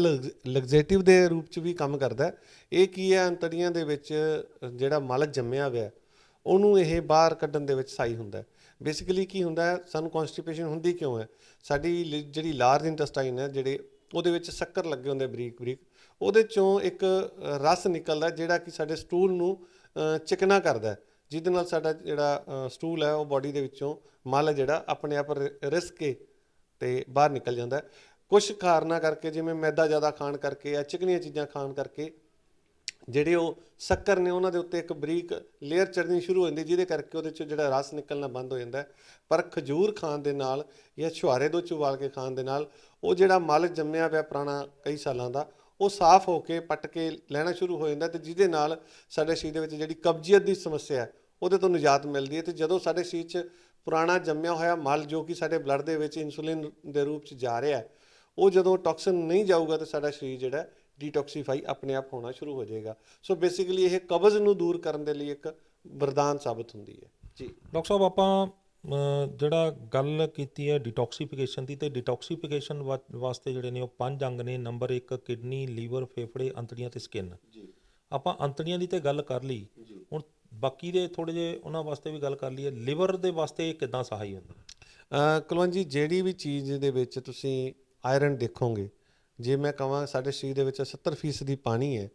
ਲਗਜ਼ੇਟਿਵ ਦੇ ਰੂਪ ਚ ਵੀ ਕੰਮ ਕਰਦਾ ਹੈ। ਇਹ ਕੀ ਹੈ ਅੰਤੜੀਆਂ ਦੇ ਵਿੱਚ ਜਿਹੜਾ ਮਲ ਜੰਮਿਆ ਹੋਇਆ ਉਹਨੂੰ ਇਹ ਬਾਹਰ ਕੱਢਣ ਦੇ ਵਿੱਚ ਸਹਾਈ ਹੁੰਦਾ ਹੈ। ਬੇਸਿਕਲੀ ਕੀ ਹੁੰਦਾ ਹੈ ਸਾਨੂੰ ਕਨਸਟੀਪੇਸ਼ਨ ਹੁੰਦੀ ਕਿਉਂ ਹੈ? ਸਾਡੀ ਲ- ਜਿਹੜੀ ਲਾਰਜ ਇੰਟੈਸਟਾਈਨ ਹੈ ਜਿਹੜੇ ਉਹਦੇ ਵਿੱਚ ਸ਼ੱਕਰ ਲੱਗੇ ਹੁੰਦੇ ਬਰੀਕ ਬਰੀਕ ਉਹਦੇ ਚੋਂ ਇੱਕ ਰਸ ਨਿਕਲਦਾ ਜਿਹੜਾ ਕਿ ਸਾਡੇ ਸਟੂਲ ਨੂੰ ਅ, ਚਿਕਨਾ ਕਰਦਾ ਹੈ, ਜਿਹਦੇ ਨਾਲ ਸਾਡਾ ਜਿਹੜਾ ਸਟੂਲ ਹੈ, ਉਹ ਬਾਡੀ ਦੇ ਵਿੱਚੋਂ ਮਲ ਜਿਹੜਾ, ਆਪਣੇ ਆਪ ਰਿਸ ਕੇ ਤੇ ਬਾਹਰ ਨਿਕਲ ਜਾਂਦਾ ਹੈ। ਕੁਝ ਕਾਰਨਾਂ ਕਰਕੇ, ਜਿਵੇਂ ਮੈਦਾ ਜ਼ਿਆਦਾ ਖਾਣ ਕਰਕੇ ਜਾਂ ਚਿਕਨੀਆਂ ਚੀਜ਼ਾਂ ਖਾਣ ਕਰਕੇ, ਜਿਹੜੇ ਉਹ ਸ਼ੱਕਰ ਨੇ, ਉਹਨਾਂ ਦੇ ਉੱਤੇ ਇੱਕ ਬਰੀਕ ਲੇਅਰ ਚੜਨੀ ਸ਼ੁਰੂ ਹੋ ਜਾਂਦੀ, ਜਿਹਦੇ ਕਰਕੇ ਉਹਦੇ ਚੋਂ ਜਿਹੜਾ ਰਸ ਨਿਕਲਣਾ ਬੰਦ ਹੋ ਜਾਂਦਾ ਪਰ ਖਜੂਰ ਖਾਣ ਦੇ ਨਾਲ ਜਾਂ ਛੁਹਾਰੇ ਦੋ 'ਚ ਉਬਾਲ ਕੇ ਖਾਣ ਦੇ ਨਾਲ, ਉਹ ਜਿਹੜਾ ਮਲ ਜੰਮਿਆ ਪਿਆ ਪੁਰਾਣਾ ਕਈ ਸਾਲਾਂ ਦਾ, ਉਹ ਸਾਫ਼ ਹੋ ਕੇ ਪੱਟ ਕੇ ਲੈਣਾ ਸ਼ੁਰੂ ਹੋ ਜਾਂਦਾ ਤੇ ਜਿਹਦੇ ਨਾਲ ਸਾਡੇ ਸਰੀਰ ਦੇ ਵਿੱਚ ਜਿਹੜੀ ਕਬਜ਼ੀਅਤ ਦੀ ਸਮੱਸਿਆ ਹੈ ਉਹਦੇ ਤੋਂ ਨਿਜਾਤ ਮਿਲਦੀ ਹੈ ਤੇ ਜਦੋਂ ਸਾਡੇ ਸਰੀਰ 'ਚ ਪੁਰਾਣਾ ਜੰਮਿਆ ਹੋਇਆ ਮਲ ਜੋ ਕਿ ਸਾਡੇ ਬਲੱਡ ਦੇ ਵਿੱਚ ਇਨਸੂਲਿਨ ਦੇ ਰੂਪ 'ਚ ਜਾ ਰਿਹਾ ਹੈ ਉਹ ਜਦੋਂ ਟੌਕਸਿਨ ਨਹੀਂ ਜਾਊਗਾ ਤਾਂ ਸਾਡਾ ਸਰੀਰ ਜਿਹੜਾ ਡੀਟੌਕਸੀਫਾਈ ਆਪਣੇ ਆਪ ਹੋਣਾ ਸ਼ੁਰੂ ਹੋ ਜਾਏਗਾ। ਸੋ ਬੇਸਿਕਲੀ ਇਹ ਕਬਜ਼ ਨੂੰ ਦੂਰ ਕਰਨ ਦੇ ਲਈ ਇੱਕ ਵਰਦਾਨ ਸਾਬਤ ਹੁੰਦੀ ਹੈ। ਜੀ। ਡਾਕਟਰ ਸਾਹਿਬ ਆਪਾਂ ਜਿਹੜਾ ਗੱਲ ਕੀਤੀ ਹੈ ਡਿਟੌਕਸੀਫਿਕੇਸ਼ਨ ਦੀ ਤੇ ਡਿਟੌਕਸੀਫਿਕੇਸ਼ਨ ਵਾਸਤੇ ਜਿਹੜੇ ਨੇ ਉਹ ਪੰਜ ਅੰਗ ਨੇ ਨੰਬਰ 1 ਕਿਡਨੀ ਲੀਵਰ ਫੇਫੜੇ ਅੰਤੜੀਆਂ ਤੇ ਸਕਿਨ ਜੀ। ਆਪਾਂ ਅੰਤੜੀਆਂ ਦੀ ਤੇ ਗੱਲ ਕਰ ਲਈ। ਬਾਕੀ ਦੇ ਥੋੜੇ ਜੇ ਉਹਨਾਂ ਵਾਸਤੇ ਵੀ ਗੱਲ ਕਰ ਲਈਏ, ਲਿਵਰ ਦੇ ਵਾਸਤੇ ਇਹ ਕਿਦਾਂ ਸਹਾਈ ਹੁੰਦਾ? ਅ, ਕੁਲਵੰਤ ਜੀ, ਜਿਹੜੀ ਵੀ ਚੀਜ਼ ਦੇ ਵਿੱਚ ਤੁਸੀਂ ਆਇਰਨ ਦੇਖੋਗੇ, ਜੇ ਮੈਂ ਕਹਾਂ ਸਾਡੇ ਸਰੀਰ ਦੇ ਵਿੱਚ 70% ਦੀ ਪਾਣੀ ਹੈ,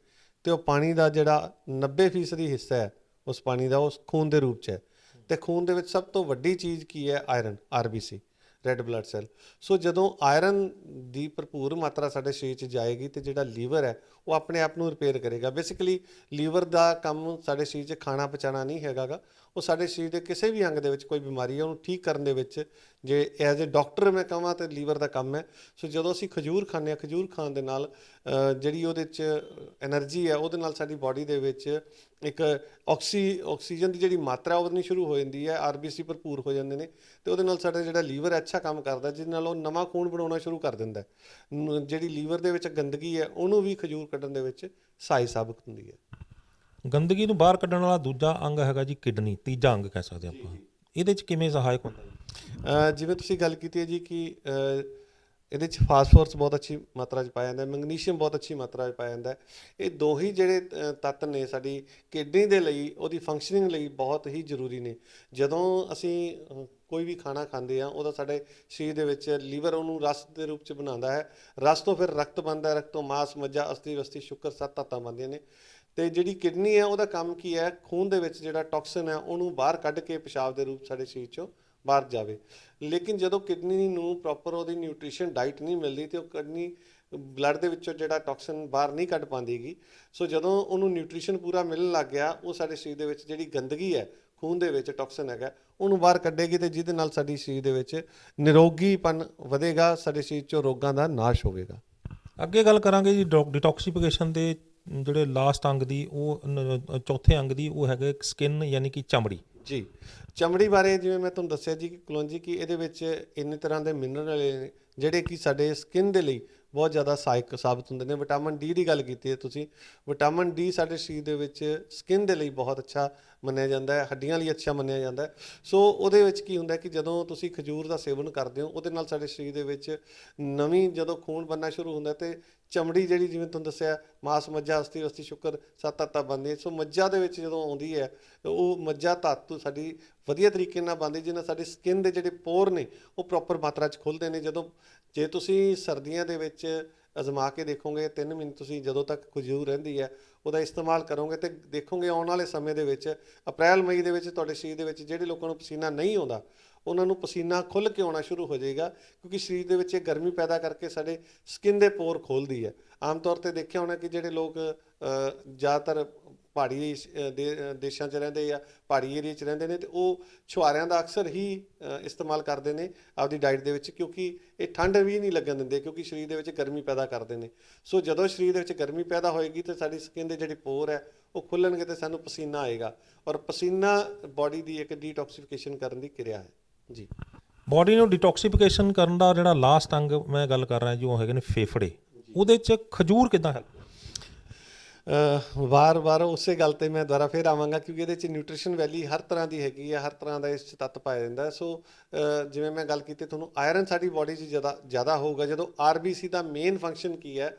ਤੇ ਉਹ ਪਾਣੀ ਦਾ ਜਿਹੜਾ 90% ਦੀ ਹਿੱਸਾ ਹੈ, ਉਸ ਪਾਣੀ ਦਾ ਉਸ ਖੂਨ ਦੇ ਰੂਪ 'ਚ ਹੈ। ਤੇ ਖੂਨ ਦੇ ਵਿੱਚ ਸਭ ਤੋਂ ਵੱਡੀ ਚੀਜ਼ ਕੀ ਹੈ? Iron RBC red blood cell so ਜਦੋਂ ਆਇਰਨ ਦੀ ਭਰਪੂਰ ਮਾਤਰਾ ਸਾਡੇ ਸਰੀਰ 'ਚ ਜਾਏਗੀ ਤੇ ਜਿਹੜਾ ਲੀਵਰ ਹੈ, ਉਹ ਆਪਣੇ ਆਪ ਨੂੰ ਰਿਪੇਅਰ ਕਰੇਗਾ। ਬੇਸਿਕਲੀ ਲੀਵਰ ਦਾ ਕੰਮ ਸਾਡੇ ਸਰੀਰ 'ਚ ਖਾਣਾ ਪਚਾਣਾ ਨਹੀਂ ਹੈਗਾਗਾ। ਉਹ ਸਾਡੇ ਸਰੀਰ ਦੇ ਕਿਸੇ ਵੀ ਅੰਗ ਦੇ ਵਿੱਚ ਕੋਈ ਬਿਮਾਰੀ ਹੈ, ਉਹਨੂੰ ਠੀਕ ਕਰਨ ਦੇ ਵਿੱਚ ਜੇ ਐਜ਼ ਅ ਡਾਕਟਰ ਮੈਂ ਕਹਾਂ ਤਾਂ ਲੀਵਰ ਦਾ ਕੰਮ ਹੈ। ਸੋ ਜਦੋਂ ਅਸੀਂ ਖਜੂਰ ਖਾਂਦੇ ਆ ਖਜੂਰ ਖਾਣ ਦੇ ਨਾਲ ਜਿਹੜੀ ਉਹਦੇ 'ਚ એનર્ਜੀ ਹੈ, ਉਹਦੇ ਨਾਲ ਸਾਡੀ ਬਾਡੀ ਦੇ ਵਿੱਚ ਇੱਕ ਆਕਸੀ ਆਕਸੀਜਨ ਦੀ ਜਿਹੜੀ ਮਾਤਰਾ ਉਹ ਵਧਣੀ ਸ਼ੁਰੂ ਹੋ ਜਾਂਦੀ ਹੈ ਆਰਬੀਸੀ ਭਰਪੂਰ ਹੋ ਜਾਂਦੇ ਨੇ ਤੇ ਉਹਦੇ ਨਾਲ ਸਾਡਾ ਜਿਹੜਾ ਲੀਵਰ ਅੱਛਾ ਕੰਮ ਕਰਦਾ ਜਿਹਦੇ ਨਾਲ ਉਹ ਨਵਾਂ ਖੂਨ ਬਣਾਉਣਾ ਸ਼ੁਰੂ ਕਰ ਦਿੰਦਾ ਜਿਹੜੀ ਲੀਵਰ ਦੇ ਵਿੱਚ ਗੰਦਗੀ ਹੈ ਉਹਨੂੰ ਵੀ ਖਜੂਰ ਕੱਢਣ ਦੇ ਵਿੱਚ ਸਹਾਈ ਸਾਬਤ ਹੁੰਦੀ ਹੈ। ਗੰਦਗੀ ਨੂੰ ਬਾਹਰ ਕੱਢਣ ਵਾਲਾ ਦੂਜਾ ਅੰਗ ਹੈਗਾ ਜੀ ਕਿਡਨੀ ਤੀਜਾ ਅੰਗ ਕਹਿ ਸਕਦੇ ਆਪਾਂ। ਇਹਦੇ 'ਚ ਕਿਵੇਂ ਸਹਾਇਕ ਹੁੰਦਾ? ਜਿਵੇਂ ਤੁਸੀਂ ਗੱਲ ਕੀਤੀ ਹੈ ਜੀ ਕਿ ਇਹਦੇ ਚ ਫਾਸਫੋਰਸ ਬਹੁਤ ਅੱਛੀ ਮਾਤਰਾ ਚ ਪਾਇਆ ਜਾਂਦਾ ਹੈ ਮੈਗਨੀਸ਼ੀਅਮ ਬਹੁਤ ਅੱਛੀ ਮਾਤਰਾ ਚ ਪਾਇਆ ਜਾਂਦਾ ਹੈ। ਇਹ ਦੋ ਹੀ ਜਿਹੜੇ ਤੱਤ ਨੇ ਸਾਡੀ ਕਿਡਨੀ ਦੇ ਲਈ, ਉਹਦੀ ਫੰਕਸ਼ਨਿੰਗ ਲਈ ਬਹੁਤ ਹੀ ਜ਼ਰੂਰੀ ਨੇ। ਜਦੋਂ ਅਸੀਂ ਕੋਈ ਵੀ ਖਾਣਾ ਖਾਂਦੇ ਆ ਉਹਦਾ ਸਾਡੇ ਸਰੀਰ ਦੇ ਵਿੱਚ ਲੀਵਰ ਉਹਨੂੰ ਰਸ ਦੇ ਰੂਪ ਚ ਬਣਾਉਂਦਾ ਹੈ। ਰਸ ਤੋਂ ਫਿਰ ਰਕਤ ਬਣਦਾ ਹੈ, ਰਕਤ ਤੋਂ ਮਾਸ ਮੱਜਾ ਅਸਥੀ ਵਸਤੀ ਸ਼ੁਕਰ ਸੱਤ ਤੱਤਾਂ ਬਣਦੀਆਂ ਨੇ। ਤੇ ਜਿਹੜੀ ਕਿਡਨੀ ਹੈ, ਉਹਦਾ ਕੰਮ ਕੀ ਹੈ? ਖੂਨ ਦੇ ਵਿੱਚ ਜਿਹੜਾ ਟੌਕਸਿਨ ਹੈ, ਉਹਨੂੰ ਬਾਹਰ ਕੱਢ ਕੇ ਪਿਸ਼ਾਬ ਦੇ ਰੂਪ ਸਾਡੇ ਸਰੀਰ ਚੋਂ ਬਾਹਰ ਜਾਵੇ। ਲੇਕਿਨ ਜਦੋਂ ਕਿਡਨੀ ਨੂੰ ਪ੍ਰੋਪਰ ਉਹਦੀ ਨਿਊਟ੍ਰੀਸ਼ਨ ਡਾਈਟ ਨਹੀਂ ਮਿਲਦੀ ਤੇ ਉਹ ਕਿਡਨੀ ਬਲੱਡ ਦੇ ਵਿੱਚੋਂ ਜਿਹੜਾ ਟੌਕਸਿਨ ਬਾਹਰ ਨਹੀਂ ਕੱਢ ਪਾਉਂਦੀਗੀ। ਸੋ ਜਦੋਂ ਉਹਨੂੰ ਨਿਊਟ੍ਰੀਸ਼ਨ ਪੂਰਾ ਮਿਲਣ ਲੱਗ ਗਿਆ, ਉਹ ਸਾਡੇ ਸਰੀਰ ਦੇ ਵਿੱਚ ਜਿਹੜੀ ਗੰਦਗੀ ਹੈ, ਖੂਨ ਦੇ ਵਿੱਚ ਟੌਕਸਿਨ ਹੈਗਾ, ਉਹਨੂੰ ਬਾਹਰ ਕੱਢੇਗੀ ਤੇ ਜਿਹਦੇ ਨਾਲ ਸਾਡੀ ਸਰੀਰ ਦੇ ਵਿੱਚ ਨਿਰੋਗੀਪਨ ਵਧੇਗਾ, ਸਾਡੇ ਸਰੀਰ ਚੋਂ ਰੋਗਾਂ ਦਾ ਨਾਸ਼ ਹੋਵੇਗਾ। ਅੱਗੇ ਗੱਲ ਕਰਾਂਗੇ ਜੀ ਡਿਟੌਕਸੀਫਿਕੇਸ਼ਨ ਦੇ ਜਿਹੜੇ ਲਾਸਟ ਅੰਗ ਦੀ, ਉਹ ਚੌਥੇ ਅੰਗ ਦੀ, ਉਹ ਹੈਗਾ ਸਕਿਨ ਯਾਨੀ ਕਿ ਚਮੜੀ। ਜੀ। ਚਮੜੀ ਬਾਰੇ ਜਿਵੇਂ ਮੈਂ ਤੁਹਾਨੂੰ ਦੱਸਿਆ ਜੀ ਕਿ ਕਲੋਂਜੀ ਕਿ ਇਹਦੇ ਵਿੱਚ ਇੰਨੇ ਤਰ੍ਹਾਂ ਦੇ ਮਿਨਰਲ ਜਿਹੜੇ ਕਿ ਸਾਡੇ ਸਕਿਨ ਦੇ ਲਈ ਬਹੁਤ ਜ਼ਿਆਦਾ ਸਹਾਇਕ ਸਾਬਤ ਹੁੰਦੇ ਨੇ। ਵਿਟਾਮਿਨ ਡੀ ਦੀ ਗੱਲ ਕੀਤੀ ਹੈ ਤੁਸੀਂ। ਵਿਟਾਮਿਨ ਡੀ ਸਾਡੇ ਸਰੀਰ ਦੇ ਵਿੱਚ ਸਕਿਨ ਦੇ ਲਈ ਬਹੁਤ ਅੱਛਾ ਮੰਨਿਆ ਜਾਂਦਾ ਹੈ, ਹੱਡੀਆਂ ਲਈ ਅੱਛਾ ਮੰਨਿਆ ਜਾਂਦਾ ਹੈ। ਸੋ ਉਹਦੇ ਵਿੱਚ ਕੀ ਹੁੰਦਾ ਕਿ ਜਦੋਂ ਤੁਸੀਂ ਖਜੂਰ ਦਾ ਸੇਵਨ ਕਰਦੇ ਹੋ, ਉਹਦੇ ਨਾਲ ਸਾਡੇ ਸਰੀਰ ਦੇ ਵਿੱਚ ਨਵੀਂ ਜਦੋਂ ਖੂਨ ਬਣਨਾ ਸ਼ੁਰੂ ਹੁੰਦਾ ਹੈ ਤੇ ਚਮੜੀ ਜਿਹੜੀ ਜਿਵੇਂ ਤੁਹਾਨੂੰ ਦੱਸਿਆ, ਮਾਸ, ਮੱਝਾ, ਅਸਥੀ ਅਸਥੀ ਸ਼ੁਕਰ, ਸੱਤ ਤੱਤਾਂ ਬਣਦੀ ਹੈ ਸੋ ਮੱਜਾ ਦੇ ਵਿੱਚ ਜਦੋਂ ਆਉਂਦੀ ਹੈ, ਉਹ ਮੱਜਾ ਧਾਤੂ ਸਾਡੀ ਵਧੀਆ ਤਰੀਕੇ ਨਾਲ ਬਣਦੀ ਜਿਹਨਾਂ ਸਾਡੀ ਸਕਿਨ ਦੇ ਜਿਹੜੇ ਪੋਰ ਨੇ, ਉਹ ਪ੍ਰੋਪਰ ਮਾਤਰਾ 'ਚ ਖੁੱਲਦੇ ਨੇ। ਜਦੋਂ ਜੇ ਤੁਸੀਂ ਸਰਦੀਆਂ ਦੇ ਵਿੱਚ ਅਜ਼ਮਾ ਕੇ ਦੇਖੋਗੇ 3 ਮਹੀਨੇ ਤੁਸੀਂ ਜਦੋਂ ਤੱਕ ਖਜੂਰ ਰਹਿੰਦੀ ਹੈ, ਉਹਦਾ ਇਸਤੇਮਾਲ ਕਰੋਗੇ ਤੇ ਦੇਖੋਗੇ ਆਉਣ ਵਾਲੇ ਸਮੇਂ ਦੇ ਵਿੱਚ, ਅਪ੍ਰੈਲ, ਮਈ ਦੇ ਵਿੱਚ ਤੁਹਾਡੇ ਸਰੀਰ ਦੇ ਵਿੱਚ ਜਿਹੜੇ ਲੋਕਾਂ ਨੂੰ ਪਸੀਨਾ ਨਹੀਂ ਆਉਂਦਾ, ਉਹਨਾਂ ਨੂੰ ਪਸੀਨਾ ਖੁੱਲ ਕੇ ਆਉਣਾ ਸ਼ੁਰੂ ਹੋ ਜਾਏਗਾ, ਕਿਉਂਕਿ ਸਰੀਰ ਦੇ ਵਿੱਚ ਇਹ ਗਰਮੀ ਪੈਦਾ ਕਰਕੇ ਸਾਡੇ ਸਕਿਨ ਦੇ ਪੋਰ ਖੋਲਦੀ ਹੈ। ਆਮ ਤੌਰ ਤੇ ਦੇਖਿਆ ਹੋਣਾ ਕਿ ਜਿਹੜੇ ਲੋਕ ਜ਼ਿਆਦਾਤਰ ਪਹਾੜੀ ਦੇਸ਼ਾਂ 'ਚ ਰਹਿੰਦੇ ਜਾਂ ਪਹਾੜੀ ਏਰੀਆ 'ਚ ਰਹਿੰਦੇ ਨੇ ਤੇ ਉਹ ਛੁਹਾਰਿਆਂ ਦਾ ਅਕਸਰ ਹੀ ਇਸਤੇਮਾਲ ਕਰਦੇ ਨੇ ਆਪਦੀ ਡਾਈਟ ਦੇ ਵਿੱਚ ਕਿਉਂਕਿ ਇਹ ਠੰਡ ਵੀ ਨਹੀਂ ਲੱਗਣ ਦਿੰਦੇ ਕਿਉਂਕਿ ਸਰੀਰ ਦੇ ਵਿੱਚ ਗਰਮੀ ਪੈਦਾ ਕਰਦੇ ਨੇ। ਸੋ ਜਦੋਂ ਸਰੀਰ ਦੇ ਵਿੱਚ ਗਰਮੀ ਪੈਦਾ ਹੋਏਗੀ ਤੇ ਸਾਡੀ ਸਕਿਨ ਦੇ ਜਿਹੜੇ ਪੋਰ ਹੈ ਉਹ ਖੁੱਲਣਗੇ ਤੇ ਸਾਨੂੰ ਪਸੀਨਾ ਆਏਗਾ ਔਰ ਪਸੀਨਾ ਬਾਡੀ ਦੀ ਇੱਕ ਡੀਟੌਕਸੀਫਿਕੇਸ਼ਨ ਕਰਨ ਦੀ ਕਿਰਿਆ ਹੈ। ਜੀ। ਬਾਡੀ ਨੂੰ ਡਿਟੌਕਸੀਫਿਕੇਸ਼ਨ ਕਰਨ ਦਾ ਜਿਹੜਾ ਲਾਸਟ ਅੰਗ ਮੈਂ ਗੱਲ ਕਰ ਰਿਹਾ ਜੀ ਉਹ ਹੈਗੇ ਨੇ ਫੇਫੜੇ। ਉਹਦੇ 'ਚ ਖਜੂਰ ਕਿਦਾਂ ਹੈਲਪ ਵਾਰ-ਵਾਰ ਉਸੇ ਗੱਲ ਤੇ ਮੈਂ ਦੁਬਾਰਾ ਫੇਰ ਆਵਾਂਗਾ ਕਿਉਂਕਿ ਇਹਦੇ ਚ ਨਿਊਟ੍ਰੀਸ਼ਨ ਵੈਲੀ ਹਰ ਤਰ੍ਹਾਂ ਦੀ ਹੈਗੀ ਹੈ ਹਰ ਤਰ੍ਹਾਂ ਦਾ ਇਸ 'ਚ ਤੱਤ ਪਾਇਆ ਜਾਂਦਾ। ਸੋ ਜਿਵੇਂ ਮੈਂ ਗੱਲ ਕੀਤੀ ਤੁਹਾਨੂੰ ਆਇਰਨ ਸਾਡੀ ਬਾਡੀ 'ਚ ਜ਼ਿਆਦਾ ਜ਼ਿਆਦਾ ਹੋਊਗਾ। ਜਦੋਂ ਆਰਬੀਸੀ ਦਾ ਮੇਨ ਫੰਕਸ਼ਨ ਕੀ ਹੈ?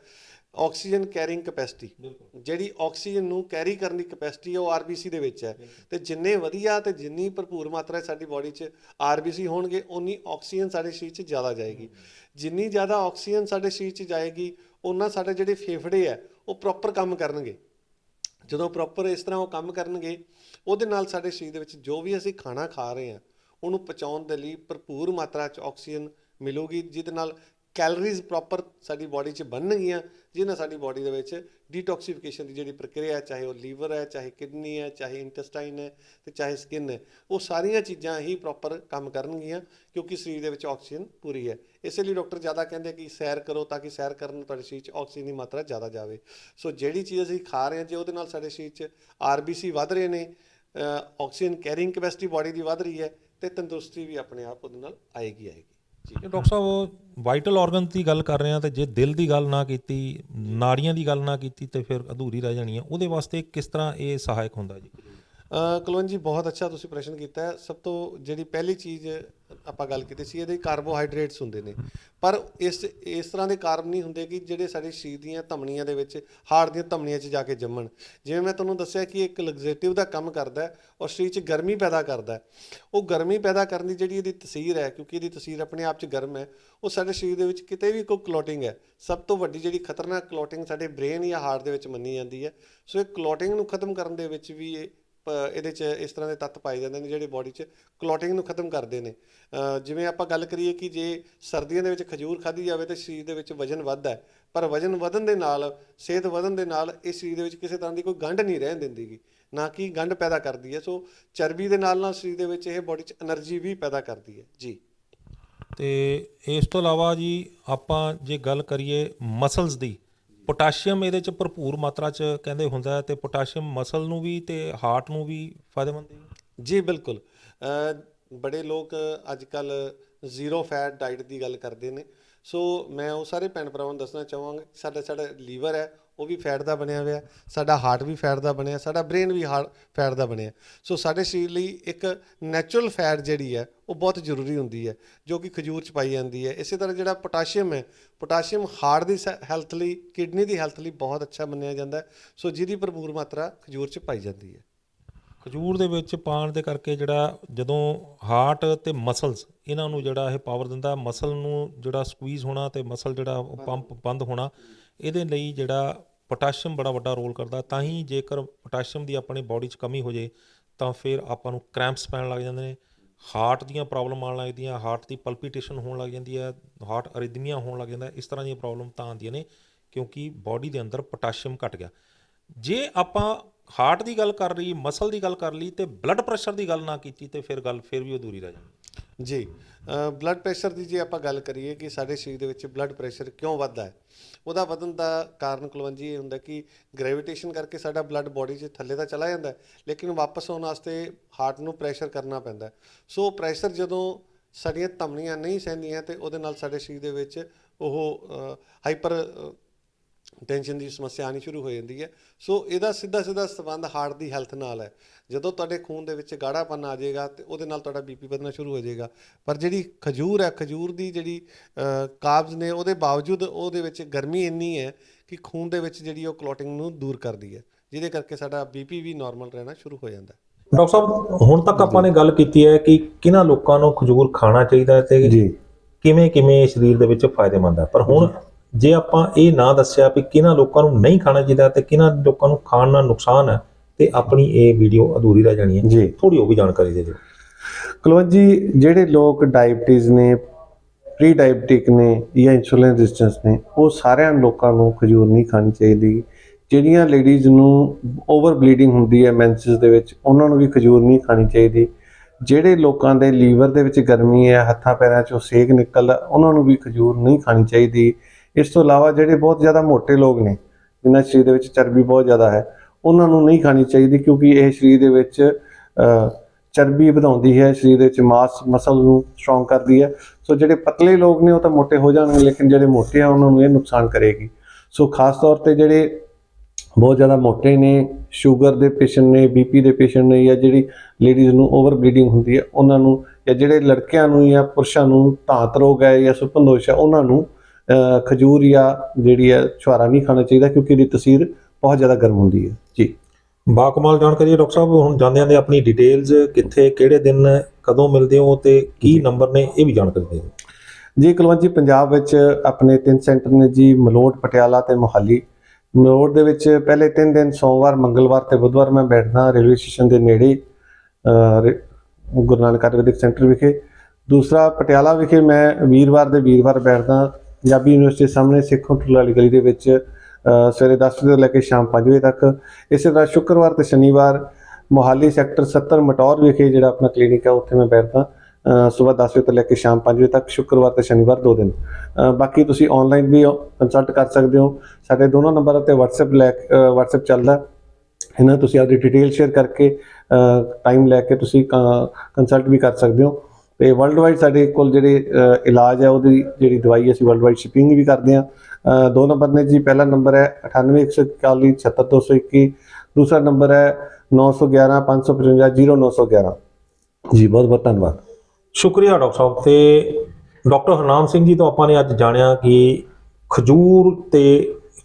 ਆਕਸੀਜਨ ਕੈਰਿੰਗ ਕਪੈਸਿਟੀ ਜਿਹੜੀ ਆਕਸੀਜਨ ਨੂੰ ਕੈਰੀ ਕਰਨ ਦੀ ਕਪੈਸਿਟੀ ਹੈ ਉਹ ਆਰਬੀਸੀ ਦੇ ਵਿੱਚ ਹੈ। ਤੇ ਜਿੰਨੇ ਵਧੀਆ ਤੇ ਜਿੰਨੀ ਭਰਪੂਰ ਮਾਤਰਾ ਸਾਡੀ ਬਾਡੀ 'ਚ ਆਰਬੀਸੀ ਹੋਣਗੇ ਉਨੀ ਆਕਸੀਜਨ ਸਾਡੇ ਸਰੀਰ 'ਚ ਜ਼ਿਆਦਾ ਜਾਏਗੀ। ਜਿੰਨੀ ਜ਼ਿਆਦਾ ਆਕਸੀਜਨ ਸਾਡੇ ਸਰੀਰ 'ਚ ਜਾਏਗੀ ਉਹਨਾਂ ਸਾਡੇ ਜਿਹੜੇ ਫੇਫੜੇ ਹੈ ਉਹ ਪ੍ਰੋਪਰ ਕੰਮ ਕਰਨਗੇ। ਜਦੋਂ ਪ੍ਰੋਪਰ ਇਸ ਤਰ੍ਹਾਂ ਉਹ ਕੰਮ ਕਰਨਗੇ, ਉਹਦੇ ਨਾਲ ਸਾਡੇ ਸਰੀਰ ਦੇ ਵਿੱਚ ਜੋ ਵੀ ਅਸੀਂ ਖਾਣਾ ਖਾ ਰਹੇ ਹਾਂ, ਉਹਨੂੰ ਪਚਾਉਣ ਦੇ ਲਈ ਭਰਪੂਰ ਮਾਤਰਾ 'ਚ ਆਕਸੀਜਨ ਮਿਲੂਗੀ, ਜਿਹਦੇ ਨਾਲ ਕੈਲਰੀਜ਼ ਪ੍ਰੋਪਰ ਸਾਡੀ ਬਾਡੀ 'ਚ ਬਣਨਗੀਆਂ ਜਿਹਦੇ ਨਾਲ ਸਾਡੀ ਬਾਡੀ ਦੇ ਵਿੱਚ ਡੀਟੌਕਸੀਫਿਕੇਸ਼ਨ ਦੀ ਜਿਹੜੀ ਪ੍ਰਕਿਰਿਆ ਹੈ, ਚਾਹੇ ਉਹ ਲੀਵਰ ਹੈ, ਚਾਹੇ ਕਿਡਨੀ ਹੈ, ਚਾਹੇ ਇੰਟੈਸਟਾਈਨ ਹੈ ਤੇ ਚਾਹੇ ਸਕਿਨ ਹੈ, ਉਹ ਸਾਰੀਆਂ ਚੀਜ਼ਾਂ ਹੀ ਪ੍ਰੋਪਰ ਕੰਮ ਕਰਨਗੀਆਂ ਕਿਉਂਕਿ ਸਰੀਰ ਦੇ ਵਿੱਚ ਆਕਸੀਜਨ ਪੂਰੀ ਹੈ। ਇਸੇ ਲਈ ਡਾਕਟਰ ਜ਼ਿਆਦਾ ਕਹਿੰਦੇ ਕਿ ਸੈਰ ਕਰੋ ਤਾਂ ਕਿ ਸੈਰ ਕਰਨ ਨਾਲ ਤੁਹਾਡੇ ਸਰੀਰ 'ਚ ਆਕਸੀਜਨ ਦੀ ਮਾਤਰਾ ਜ਼ਿਆਦਾ ਜਾਵੇ। ਸੋ ਜਿਹੜੀ ਚੀਜ਼ ਅਸੀਂ ਖਾ ਰਹੇ ਹਾਂ, ਜੇ ਉਹਦੇ ਨਾਲ ਸਾਡੇ ਸਰੀਰ 'ਚ ਆਰਬੀਸੀ ਵੱਧ ਰਹੇ ਨੇ ਆਕਸੀਜਨ ਕੈਰੀਇੰਗ ਕੈਪੈਸਿਟੀ ਬਾਡੀ ਦੀ ਵੱਧ ਰਹੀ ਹੈ ਤੇ ਤੰਦਰੁਸਤੀ ਵੀ ਆਪਣੇ ਆਪ ਉਹਦੇ ਨਾਲ ਆਏਗੀ ਆਏਗੀ ਡਾਕਟਰ ਸਾਹਿਬ ਵਾਈਟਲ ਆਰਗਨ ਦੀ ਗੱਲ ਕਰ ਰਹੇ ਆ ਤੇ ਜੇ ਦਿਲ ਦੀ ਗੱਲ ਨਾ ਕੀਤੀ ਨਾੜੀਆਂ ਦੀ ਗੱਲ ਨਾ ਕੀਤੀ ਤੇ ਫਿਰ ਅਧੂਰੀ ਰਹਿ ਜਾਣੀ ਆ। ਉਹਦੇ ਵਾਸਤੇ ਕਿਸ ਤਰ੍ਹਾਂ ਇਹ ਸਹਾਇਕ ਹੁੰਦਾ ਜੀ? ਅ, ਕੁਲਵੰਤ ਜੀ ਬਹੁਤ ਅੱਛਾ ਤੁਸੀਂ ਪ੍ਰਸ਼ਨ ਕੀਤਾ। ਹੈ ਸਭ ਤੋਂ ਜਿਹੜੀ ਪਹਿਲੀ ਚੀਜ਼ ਆਪਾਂ ਗੱਲ ਕੀਤੀ ਸੀ, ਇਹਦੇ ਕਾਰਬੋਹਾਈਡਰੇਟਸ ਹੁੰਦੇ ਨੇ। ਪਰ ਇਸ ਇਸ ਤਰ੍ਹਾਂ ਦੇ ਕਾਰਬ ਨਹੀਂ ਹੁੰਦੇ ਕਿ ਜਿਹੜੇ ਸਾਡੇ ਸਰੀਰ ਦੀਆਂ ਧਮਨੀਆਂ ਦੇ ਵਿੱਚ ਹਾਰਟ ਦੀਆਂ ਧਮਨੀਆਂ 'ਚ ਜਾ ਕੇ ਜੰਮਣ। ਜਿਵੇਂ ਮੈਂ ਤੁਹਾਨੂੰ ਦੱਸਿਆ ਕਿ ਇੱਕ ਲਗਜ਼ੇਟਿਵ ਦਾ ਕੰਮ ਕਰਦਾ ਹੈ ਔਰ ਸਰੀਰ 'ਚ ਗਰਮੀ ਪੈਦਾ ਕਰਦਾ ਹੈ। ਉਹ ਗਰਮੀ ਪੈਦਾ ਕਰਨ ਦੀ ਜਿਹੜੀ ਇਹਦੀ ਤਸੀਰ ਹੈ, ਕਿਉਂਕਿ ਇਹਦੀ ਤਸੀਰ ਆਪਣੇ ਆਪ 'ਚ ਗਰਮ ਹੈ, ਉਹ ਸਾਡੇ ਸਰੀਰ ਦੇ ਵਿੱਚ ਕਿਤੇ ਵੀ ਕੋਈ ਕਲੋਟਿੰਗ ਹੈ। ਸਭ ਤੋਂ ਵੱਡੀ ਜਿਹੜੀ ਖਤਰਨਾਕ ਕਲੋਟਿੰਗ ਸਾਡੇ ਬ੍ਰੇਨ ਜਾਂ ਹਾਰਟ ਦੇ ਵਿੱਚ ਮੰਨੀ ਜਾਂਦੀ ਹੈ। ਸੋ ਇਹ ਕਲੋਟਿੰਗ ਨੂੰ ਖਤਮ ਕਰਨ ਦੇ ਵਿੱਚ ਵੀ ਇਹ ਇਹਦੇ 'ਚ ਇਸ ਤਰ੍ਹਾਂ ਦੇ ਤੱਤ ਪਾਏ ਜਾਂਦੇ ਨੇ ਜਿਹੜੇ ਬਾਡੀ 'ਚ ਕਲੋਟਿੰਗ ਨੂੰ ਖਤਮ ਕਰਦੇ ਨੇ। ਜਿਵੇਂ ਆਪਾਂ ਗੱਲ ਕਰੀਏ ਕਿ ਜੇ ਸਰਦੀਆਂ ਦੇ ਵਿੱਚ ਖਜੂਰ ਖਾਧੀ ਜਾਵੇ ਤਾਂ ਸਰੀਰ ਦੇ ਵਿੱਚ ਵਜਨ ਵੱਧਦਾ ਪਰ ਵਜਨ ਵਧਣ ਦੇ ਨਾਲ, ਸਿਹਤ ਵਧਣ ਦੇ ਨਾਲ ਇਹ ਸਰੀਰ ਦੇ ਵਿੱਚ ਕਿਸੇ ਤਰ੍ਹਾਂ ਦੀ ਕੋਈ ਗੰਢ ਨਹੀਂ ਰਹਿਣ ਦਿੰਦੀ ਗੀ, ਨਾ ਕਿ ਗੰਢ ਪੈਦਾ ਕਰਦੀ ਹੈ। ਸੋ ਚਰਬੀ ਦੇ ਨਾਲ ਨਾਲ ਸਰੀਰ ਦੇ ਵਿੱਚ ਇਹ ਬਾਡੀ 'ਚ એનર્ਜੀ ਵੀ ਪੈਦਾ ਕਰਦੀ ਹੈ। ਜੀ। ਤੇ ਇਸ ਤੋਂ ਇਲਾਵਾ ਜੀ ਆਪਾਂ ਜੇ ਗੱਲ ਕਰੀਏ ਮਸਲਸ ਦੀ ਪੋਟਾਸ਼ੀਅਮ ਇਹਦੇ ਚ ਭਰਪੂਰ ਮਾਤਰਾ ਚ ਕਹਿੰਦੇ ਹੁੰਦਾ ਹੈ ਤੇ ਪੋਟਾਸ਼ੀਅਮ ਮਸਲ ਨੂੰ ਵੀ ਤੇ ਹਾਰਟ ਨੂੰ ਵੀ ਫਾਇਦੇਮੰਦ ਹੈ ਜੀ। ਬਿਲਕੁਲ ਬੜੇ ਲੋਕ ਅੱਜ ਕੱਲ ਜ਼ੀਰੋ ਫੈਟ ਡਾਈਟ ਦੀ ਗੱਲ ਕਰਦੇ ਨੇ। ਸੋ ਮੈਂ ਉਹ ਸਾਰੇ ਭੈਣ ਭਰਾਵਾਂ ਨੂੰ ਦੱਸਣਾ ਚਾਹਾਂਗਾ ਕਿ ਸਾਡਾ ਸਾਡਾ ਲੀਵਰ ਹੈ, ਉਹ ਵੀ ਫੈਟ ਦਾ ਬਣਿਆ ਹੋਇਆ, ਸਾਡਾ ਹਾਰਟ ਵੀ ਫੈਟ ਦਾ ਬਣਿਆ, ਸਾਡਾ ਬ੍ਰੇਨ ਵੀ ਫੈਟ ਦਾ ਬਣਿਆ। ਸੋ ਸਾਡੇ ਸਰੀਰ ਲਈ ਇੱਕ ਨੈਚੁਰਲ ਫੈਟ ਜਿਹੜੀ ਹੈ, ਉਹ ਬਹੁਤ ਜ਼ਰੂਰੀ ਹੁੰਦੀ ਹੈ, ਜੋ ਕਿ ਖਜੂਰ ਚ ਪਾਈ ਜਾਂਦੀ ਹੈ। ਇਸੇ ਤਰ੍ਹਾਂ ਜਿਹੜਾ ਪੋਟਾਸ਼ੀਅਮ ਹੈ, ਪੋਟਾਸ਼ੀਅਮ ਹਾਰਟ ਦੀ ਹੈਲਥ ਲਈ, ਕਿਡਨੀ ਦੀ ਹੈਲਥ ਲਈ ਬਹੁਤ ਅੱਛਾ ਮੰਨਿਆ ਜਾਂਦਾ ਸੋ ਜਿਹਦੀ ਭਰਪੂਰ ਮਾਤਰਾ ਖਜੂਰ ਚ ਪਾਈ ਜਾਂਦੀ ਹੈ। ਖਜੂਰ ਦੇ ਵਿੱਚ ਪਾਣ ਦੇ ਕਰਕੇ ਜਿਹੜਾ ਜਦੋਂ ਹਾਰਟ ਤੇ ਮਸਲਸ ਇਹਨਾਂ ਨੂੰ ਜਿਹੜਾ ਇਹ ਪਾਵਰ ਦਿੰਦਾ ਮਸਲ ਨੂੰ ਜਿਹੜਾ ਸਕਵੀਜ਼ ਹੋਣਾ ਤੇ ਮਸਲ ਜਿਹੜਾ ਪੰਪ ਬੰਦ। ਹੋਣਾ ਇਹਦੇ ਲਈ ਜਿਹੜਾ ਪੋਟਾਸ਼ੀਅਮ ਬੜਾ ਵੱਡਾ ਰੋਲ ਕਰਦਾ। ਤਾਂ ਹੀ ਜੇਕਰ ਪੋਟਾਸ਼ੀਅਮ ਦੀ ਆਪਣੀ ਬਾਡੀ 'ਚ ਕਮੀ ਹੋ ਜੇ ਤਾਂ ਫਿਰ ਆਪਾਂ ਨੂੰ ਕ੍ਰੈਂਪਸ ਪੈਣ ਲੱਗ ਜਾਂਦੇ ਨੇ। ਹਾਰਟ ਦੀਆਂ ਪ੍ਰੋਬਲਮ ਆਉਣ ਲੱਗਦੀਆਂ ਹਾਰਟ ਦੀ ਪਲਪੀਟੇਸ਼ਨ ਹੋਣ ਲੱਗ ਜਾਂਦੀ ਹੈ ਹਾਰਟ ਅਰਿਦਮੀਆ ਹੋਣ ਲੱਗ ਜਾਂਦਾ। ਇਸ ਤਰ੍ਹਾਂ ਦੀਆਂ ਪ੍ਰੋਬਲਮ ਤਾਂ ਆਉਂਦੀਆਂ ਨੇ ਕਿਉਂਕਿ ਬਾਡੀ ਦੇ ਅੰਦਰ ਪੋਟਾਸ਼ੀਅਮ ਘਟ ਗਿਆ। ਜੇ ਆਪਾਂ ਹਾਰਟ ਦੀ ਗੱਲ ਕਰ ਲਈ, ਮਸਲ ਦੀ ਗੱਲ ਕਰ ਲਈ ਤੇ ਬਲੱਡ ਪ੍ਰੈਸ਼ਰ ਦੀ ਗੱਲ ਨਾ ਕੀਤੀ ਤੇ ਫਿਰ ਗੱਲ ਫਿਰ ਵੀ ਅਧੂਰੀ ਰਹਿ ਜਾਂਦੀ। ਜੀ ਬਲੱਡ ਪ੍ਰੈਸ਼ਰ ਦੀ ਜੇ ਆਪਾਂ ਗੱਲ ਕਰੀਏ ਕਿ ਸਾਡੇ ਸਰੀਰ ਦੇ ਵਿੱਚ ਬਲੱਡ ਪ੍ਰੈਸ਼ਰ ਕਿਉਂ ਵੱਧਦਾ ਹੈ, ਉਹਦਾ ਵਧਣ ਦਾ ਕਾਰਨ ਕੁਲਵੰਜੀ ਇਹ ਹੁੰਦਾ ਕਿ ਗ੍ਰੈਵਿਟੇਸ਼ਨ ਕਰਕੇ ਸਾਡਾ ਬਲੱਡ ਬਾਡੀ 'ਚ ਥੱਲੇ ਤਾਂ ਚਲਾ ਜਾਂਦਾ ਲੇਕਿਨ ਵਾਪਸ ਆਉਣ ਵਾਸਤੇ ਹਾਰਟ ਨੂੰ ਪ੍ਰੈਸ਼ਰ ਕਰਨਾ ਪੈਂਦਾ ਸੋ ਪ੍ਰੈਸ਼ਰ ਜਦੋਂ ਸਾਡੀਆਂ ਧਮਨੀਆਂ ਨਹੀਂ ਸਹਿੰਦੀਆਂ ਤੇ ਉਹਦੇ ਨਾਲ ਸਾਡੇ ਸਰੀਰ ਦੇ ਵਿੱਚ ਉਹ ਹਾਈਪਰ ਟੈਨਸ਼ਨ ਦੀ ਸਮੱਸਿਆ ਆਣੀ ਸ਼ੁਰੂ ਹੋ ਜਾਂਦੀ ਹੈ। ਸੋ ਇਹਦਾ ਸਿੱਧਾ ਸਿੱਧਾ ਸੰਬੰਧ ਹਾਰਟ ਦੀ ਹੈਲਥ ਨਾਲ ਹੈ। ਜਦੋਂ ਤੁਹਾਡੇ ਖੂਨ ਦੇ ਵਿੱਚ ਗਾੜਾਪਨ ਆ ਜਾਏਗਾ ਤੇ ਉਹਦੇ ਨਾਲ ਤੁਹਾਡਾ ਬੀਪੀ ਵਧਣਾ ਸ਼ੁਰੂ ਹੋ ਜਾਏਗਾ। ਪਰ ਜਿਹੜੀ ਖਜੂਰ ਹੈ ਖਜੂਰ ਦੀ ਜਿਹੜੀ ਕਾਬਜ਼ ਨੇ ਉਹਦੇ ਬਾਵਜੂਦ ਉਹਦੇ ਵਿੱਚ ਗਰਮੀ ਇੰਨੀ ਹੈ ਕਿ ਖੂਨ ਦੇ ਵਿੱਚ ਜਿਹੜੀ ਉਹ ਕਲੋਟਿੰਗ ਨੂੰ ਦੂਰ ਕਰਦੀ ਹੈ। ਜਿਹਦੇ ਕਰਕੇ ਸਾਡਾ ਬੀਪੀ ਵੀ ਨਾਰਮਲ ਰਹਿਣਾ ਸ਼ੁਰੂ ਹੋ ਜਾਂਦਾ ਹੈ। ਡਾਕਟਰ ਸਾਹਿਬ ਹੁਣ ਤੱਕ ਆਪਾਂ ਨੇ ਗੱਲ ਕੀਤੀ ਹੈ ਕਿ ਕਿਹਨਾਂ ਲੋਕਾਂ ਨੂੰ ਖਜੂਰ ਖਾਣਾ ਚਾਹੀਦਾ ਹੈ ਤੇ ਜੀ। ਕਿਵੇਂ ਕਿਵੇਂ ਸਰੀਰ ਦੇ ਵਿੱਚ ਫਾਇਦੇਮੰਦ ਹੈ। ਪਰ ਹੁਣ ਜੇ ਆਪਾਂ ਇਹ ਨਾ ਦੱਸਿਆ ਵੀ ਕਿਹਨਾਂ ਲੋਕਾਂ ਨੂੰ ਨਹੀਂ ਖਾਣਾ ਚਾਹੀਦਾ ਤੇ ਕਿਹਨਾਂ ਲੋਕਾਂ ਨੂੰ ਖਾਣ ਨਾਲ ਨੁਕਸਾਨ ਹੈ ਤੇ ਆਪਣੀ ਇਹ ਵੀਡੀਓ ਅਧੂਰੀ ਰਹਿ ਜਾਣੀ ਹੈ। ਜੀ। ਥੋੜੀ ਉਹ ਵੀ ਜਾਣਕਾਰੀ ਦੇ ਦਿਓ। ਕੁਲਵੰਤ ਜੀ ਜਿਹੜੇ ਲੋਕ ਡਾਇਬਟੀਜ਼ ਨੇ ਪ੍ਰੀ ਡਾਇਬਟਿਕ ਨੇ ਜਾਂ ਇਨਸੂਲਿਨ ਰੈਜ਼ਿਸਟੈਂਸ ਨੇ ਉਹ ਸਾਰਿਆਂ ਲੋਕਾਂ ਨੂੰ ਖਜੂਰ ਨਹੀਂ ਖਾਣੀ ਚਾਹੀਦੀ। ਜਿਹੜੀਆਂ ਲੇਡੀਜ਼ ਨੂੰ ਓਵਰ ਬਲੀਡਿੰਗ ਹੁੰਦੀ ਹੈ ਮੈਂਸਸ ਦੇ ਵਿੱਚ ਉਹਨਾਂ ਨੂੰ ਵੀ ਖਜੂਰ ਨਹੀਂ ਖਾਣੀ ਚਾਹੀਦੀ। ਜਿਹੜੇ ਲੋਕਾਂ ਦੇ ਲੀਵਰ ਦੇ ਵਿੱਚ ਗਰਮੀ ਹੈ ਹੱਥਾਂ ਪੈਰਾਂ 'ਚੋਂ ਸੇਕ ਨਿਕਲਦਾ ਉਹਨਾਂ ਨੂੰ ਵੀ ਖਜੂਰ ਨਹੀਂ ਖਾਣੀ ਚਾਹੀਦੀ। ਇਸ ਤੋਂ ਇਲਾਵਾ ਜਿਹੜੇ ਬਹੁਤ ਜ਼ਿਆਦਾ ਮੋٹے ਲੋਕ ਨੇ, ਜਿਨ੍ਹਾਂ ਸਰੀਰ ਦੇ ਵਿੱਚ ਚਰਬੀ ਬਹੁਤ ਜ਼ਿਆਦਾ ਹੈ, ਉਹਨਾਂ ਨੂੰ ਨਹੀਂ ਖਾਣੀ ਚਾਹੀਦੀ ਕਿਉਂਕਿ ਇਹ ਸਰੀਰ ਦੇ ਵਿੱਚ ਚਰਬੀ ਵਧਾਉਂਦੀ ਹੈ, ਸਰੀਰ ਦੇ ਵਿੱਚ ਮਾਸ, ਮਸਲ ਨੂੰ ਸਟਰੋਂਗ ਕਰਦੀ ਹੈ। ਸੋ ਜਿਹੜੇ ਪਤਲੇ ਲੋਕ ਨੇ, ਉਹ ਤਾਂ ਮੋٹے ਹੋ ਜਾਣਗੇ, ਲੇਕਿਨ ਜਿਹੜੇ ਮੋਟੇ ਆ, ਉਹਨਾਂ ਨੂੰ ਇਹ ਨੁਕਸਾਨ ਕਰੇਗੀ। ਸੋ ਖਾਸ ਤੌਰ ਤੇ ਜਿਹੜੇ ਬਹੁਤ ਜ਼ਿਆਦਾ ਮੋਟੇ ਨੇ, ਸ਼ੂਗਰ ਦੇ ਪੇਸ਼ੈਂਟ ਨੇ ਬੀਪੀ ਦੇ ਪੇਸ਼ੈਂਟ ਨੇ, ਜਾਂ ਜਿਹੜੀ ਲੇਡੀਜ਼ ਨੂੰ ਓਵਰ ਬਲੀਡਿੰਗ ਹੁੰਦੀ ਹੈ, ਉਹਨਾਂ ਨੂੰ, ਜਾਂ ਜਿਹੜੇ ਲੜਕਿਆਂ ਨੂੰ ਜਾਂ ਪੁਰਸ਼ਾਂ ਨੂੰ ਧਾਤ ਰੋਗ ਹੈ ਜਾਂ ਸੁਪਨਦੋਸ਼ ਹੈ, ਉਹਨਾਂ ਨੂੰ ਖਜੂਰ ਜਾਂ ਜਿਹੜੀ ਹੈ ਛੁਹਾਰਾ ਨਹੀਂ ਖਾਣਾ ਚਾਹੀਦਾ ਕਿਉਂਕਿ ਇਹਦੀ ਤਸੀਰ ਬਹੁਤ ਜ਼ਿਆਦਾ ਗਰਮ ਹੁੰਦੀ ਹੈ। ਜੀ। ਬਾਕਮਾਲ ਜਾਣਕਾਰੀ ਡਾਕਟਰ ਸਾਹਿਬ ਹੁਣ ਜਾਂਦੇ ਜਾਂਦੇ ਆਪਣੀ ਡਿਟੇਲਸ ਕਿੱਥੇ ਕਿਹੜੇ ਦਿਨ ਕਦੋਂ ਮਿਲਦੇ ਹੋ ਤੇ ਕੀ ਨੰਬਰ ਨੇ ਇਹ ਵੀ ਜਾਣਕਾਰੀ ਦਿਓ। ਜੀ ਕੁਲਵੰਤ ਜੀ ਪੰਜਾਬ ਵਿੱਚ ਆਪਣੇ ਤਿੰਨ ਸੈਂਟਰ ਨੇ ਜੀ ਮਲੋਟ ਪਟਿਆਲਾ ਤੇ ਮੋਹਾਲੀ। ਮਲੋੜ ਦੇ ਵਿੱਚ ਪਹਿਲੇ ਤਿੰਨ ਦਿਨ ਸੋਮਵਾਰ ਮੰਗਲਵਾਰ ਤੇ ਬੁੱਧਵਾਰ ਮੈਂ ਬੈਠਦਾ ਰੇਲਵੇ ਸਟੇਸ਼ਨ ਦੇ ਨੇੜੇ ਗੁਰੂ ਨਾਨਕ ਆਯੁਰਵੈਦਿਕ ਸੈਂਟਰ ਵਿਖੇ। ਦੂਸਰਾ ਪਟਿਆਲਾ ਵਿਖੇ ਮੈਂ ਵੀਰਵਾਰ ਦੇ ਵੀਰਵਾਰ ਬੈਠਦਾ ਪੰਜਾਬੀ ਯੂਨੀਵਰਸਿਟੀ ਸਾਹਮਣੇ ਸਿੱਖੋਂ ਟੁੱਲਾ ਵਾਲੀ ਗਲੀ ਦੇ ਵਿੱਚ ਸਵੇਰੇ 10 ਵਜੇ ਤੋਂ ਲੈ ਕੇ ਸ਼ਾਮ 5 ਵਜੇ ਤੱਕ। ਇਸੇ ਤਰ੍ਹਾਂ ਸ਼ੁੱਕਰਵਾਰ ਤੇ ਸ਼ਨੀਵਾਰ ਮੋਹਾਲੀ ਸੈਕਟਰ 70 ਮਟੌਰ ਵਿਖੇ ਜਿਹੜਾ ਆਪਣਾ ਕਲੀਨਿਕ ਹੈ ਉੱਥੇ ਮੈਂ ਬੈਠਦਾ। ਸਵੇਰ 10 ਵਜੇ ਤੋਂ ਲੈ ਕੇ ਸ਼ਾਮ 5 ਵਜੇ ਤੱਕ, ਸ਼ੁੱਕਰਵਾਰ ਤੇ ਸ਼ਨੀਵਾਰ ਦੋ ਦਿਨ। ਬਾਕੀ ਤੁਸੀਂ ਆਨਲਾਈਨ ਵੀ ਕੰਸਲਟ ਕਰ ਸਕਦੇ ਹੋ। ਸਾਡੇ ਦੋਨੋਂ ਨੰਬਰਾਂ ਤੇ WhatsApp ਲੈ WhatsApp ਚੱਲਦਾ। ਹੈ। ਇਹਨਾਂ ਤੁਸੀਂ ਆਪਣੀ ਡਿਟੇਲ ਸ਼ੇਅਰ ਕਰਕੇ ਟਾਈਮ ਲੈ ਕੇ ਤੁਸੀਂ ਕੰਸਲਟ ਵੀ ਕਰ ਸਕਦੇ ਹੋ। ਤੇ ਵਰਲਡ ਵਾਈਡ ਸਾਡੇ ਕੋਲ ਜਿਹੜੇ ਇਲਾਜ ਹੈ, ਉਹਦੀ ਜਿਹੜੀ ਦਵਾਈ ਅਸੀਂ ਵਰਲਡ ਵਾਈਡ ਸ਼ਿਪਿੰਗ ਵੀ ਕਰਦੇ ਹਾਂ। ਦੋ ਨੰਬਰ ਨੇ ਜੀ, ਪਹਿਲਾ ਨੰਬਰ ਹੈ 9814 76221 ਦੂਸਰਾ ਨੰਬਰ ਹੈ 911 555 0911 ਜੀ, ਬਹੁਤ ਬਹੁਤ ਧੰਨਵਾਦ। ਸ਼ੁਕਰੀਆ ਡਾਕਟਰ ਸਾਹਿਬ। ਤੇ ਡਾਕਟਰ ਹਰਨਾਮ ਸਿੰਘ ਜੀ ਤੋਂ ਆਪਾਂ ਨੇ ਅੱਜ ਜਾਣਿਆ ਕਿ ਖਜੂਰ ਤੇ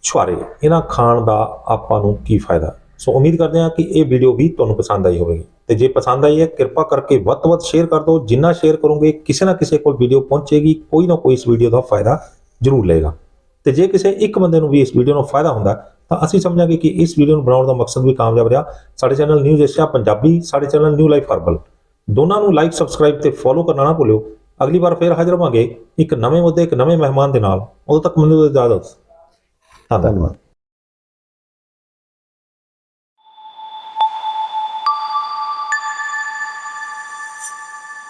ਛੁਆਰੇ ਇਹਨਾਂ ਖਾਣ ਦਾ ਆਪਾਂ ਨੂੰ ਕੀ ਫਾਇਦਾ? ਸੋ ਉਮੀਦ ਕਰਦੇ ਹਾਂ ਕਿ ਇਹ ਵੀਡੀਓ ਵੀ ਤੁਹਾਨੂੰ ਪਸੰਦ ਆਈ ਹੋਵੇਗੀ। ਤੇ ਜੇ ਪਸੰਦ ਆਈ ਹੈ, ਕਿਰਪਾ ਕਰਕੇ ਵੱਧ ਤੋਂ ਵੱਧ ਸ਼ੇਅਰ ਕਰ ਦਿਓ। ਜਿੰਨਾ ਸ਼ੇਅਰ ਕਰੋਗੇ, ਕਿਸੇ ਨਾ ਕਿਸੇ ਕੋਲ ਵੀਡੀਓ ਪਹੁੰਚੇਗੀ। ਕੋਈ ਨਾ ਕੋਈ ਇਸ ਵੀਡੀਓ ਦਾ ਫਾਇਦਾ ਜ਼ਰੂਰ ਲਏਗਾ। ਤੇ ਜੇ ਕਿਸੇ ਇੱਕ ਬੰਦੇ ਨੂੰ ਵੀ ਇਸ ਵੀਡੀਓ ਨੂੰ ਫਾਇਦਾ ਹੁੰਦਾ, ਤਾਂ ਅਸੀਂ ਸਮਝਾਂਗੇ ਕਿ ਇਸ ਵੀਡੀਓ ਨੂੰ ਬਣਾਉਣ ਦਾ ਮਕਸਦ ਵੀ ਕਾਮਯਾਬ ਰਿਹਾ। ਸਾਡੇ ਚੈਨਲ ਨਿਊਜ਼ ਏਸ਼ੀਆ ਪੰਜਾਬੀ, ਸਾਡੇ ਚੈਨਲ ਨਿਊ ਲਾਈਫ ਹਰਬਲ ਦੋਨਾਂ ਨੂੰ ਲਾਈਕ ਸਬਸਕ੍ਰਾਈਬ ਤੇ ਫੋਲੋ ਕਰਨਾ ਨਾ ਭੁੱਲਿਓ। ਅਗਲੀ ਵਾਰ ਫੇਰ ਹਾਜ਼ਰ ਹੋਵਾਂਗੇ ਇੱਕ ਨਵੇਂ ਮੁੱਦੇ, ਇੱਕ ਨਵੇਂ ਮਹਿਮਾਨ ਦੇ ਨਾਲ। ਉਦੋਂ ਤੱਕ ਮੈਨੂੰ ਇਜਾਜ਼ਤ। ਧੰਨਵਾਦ। ਧੰਨਵਾਦ।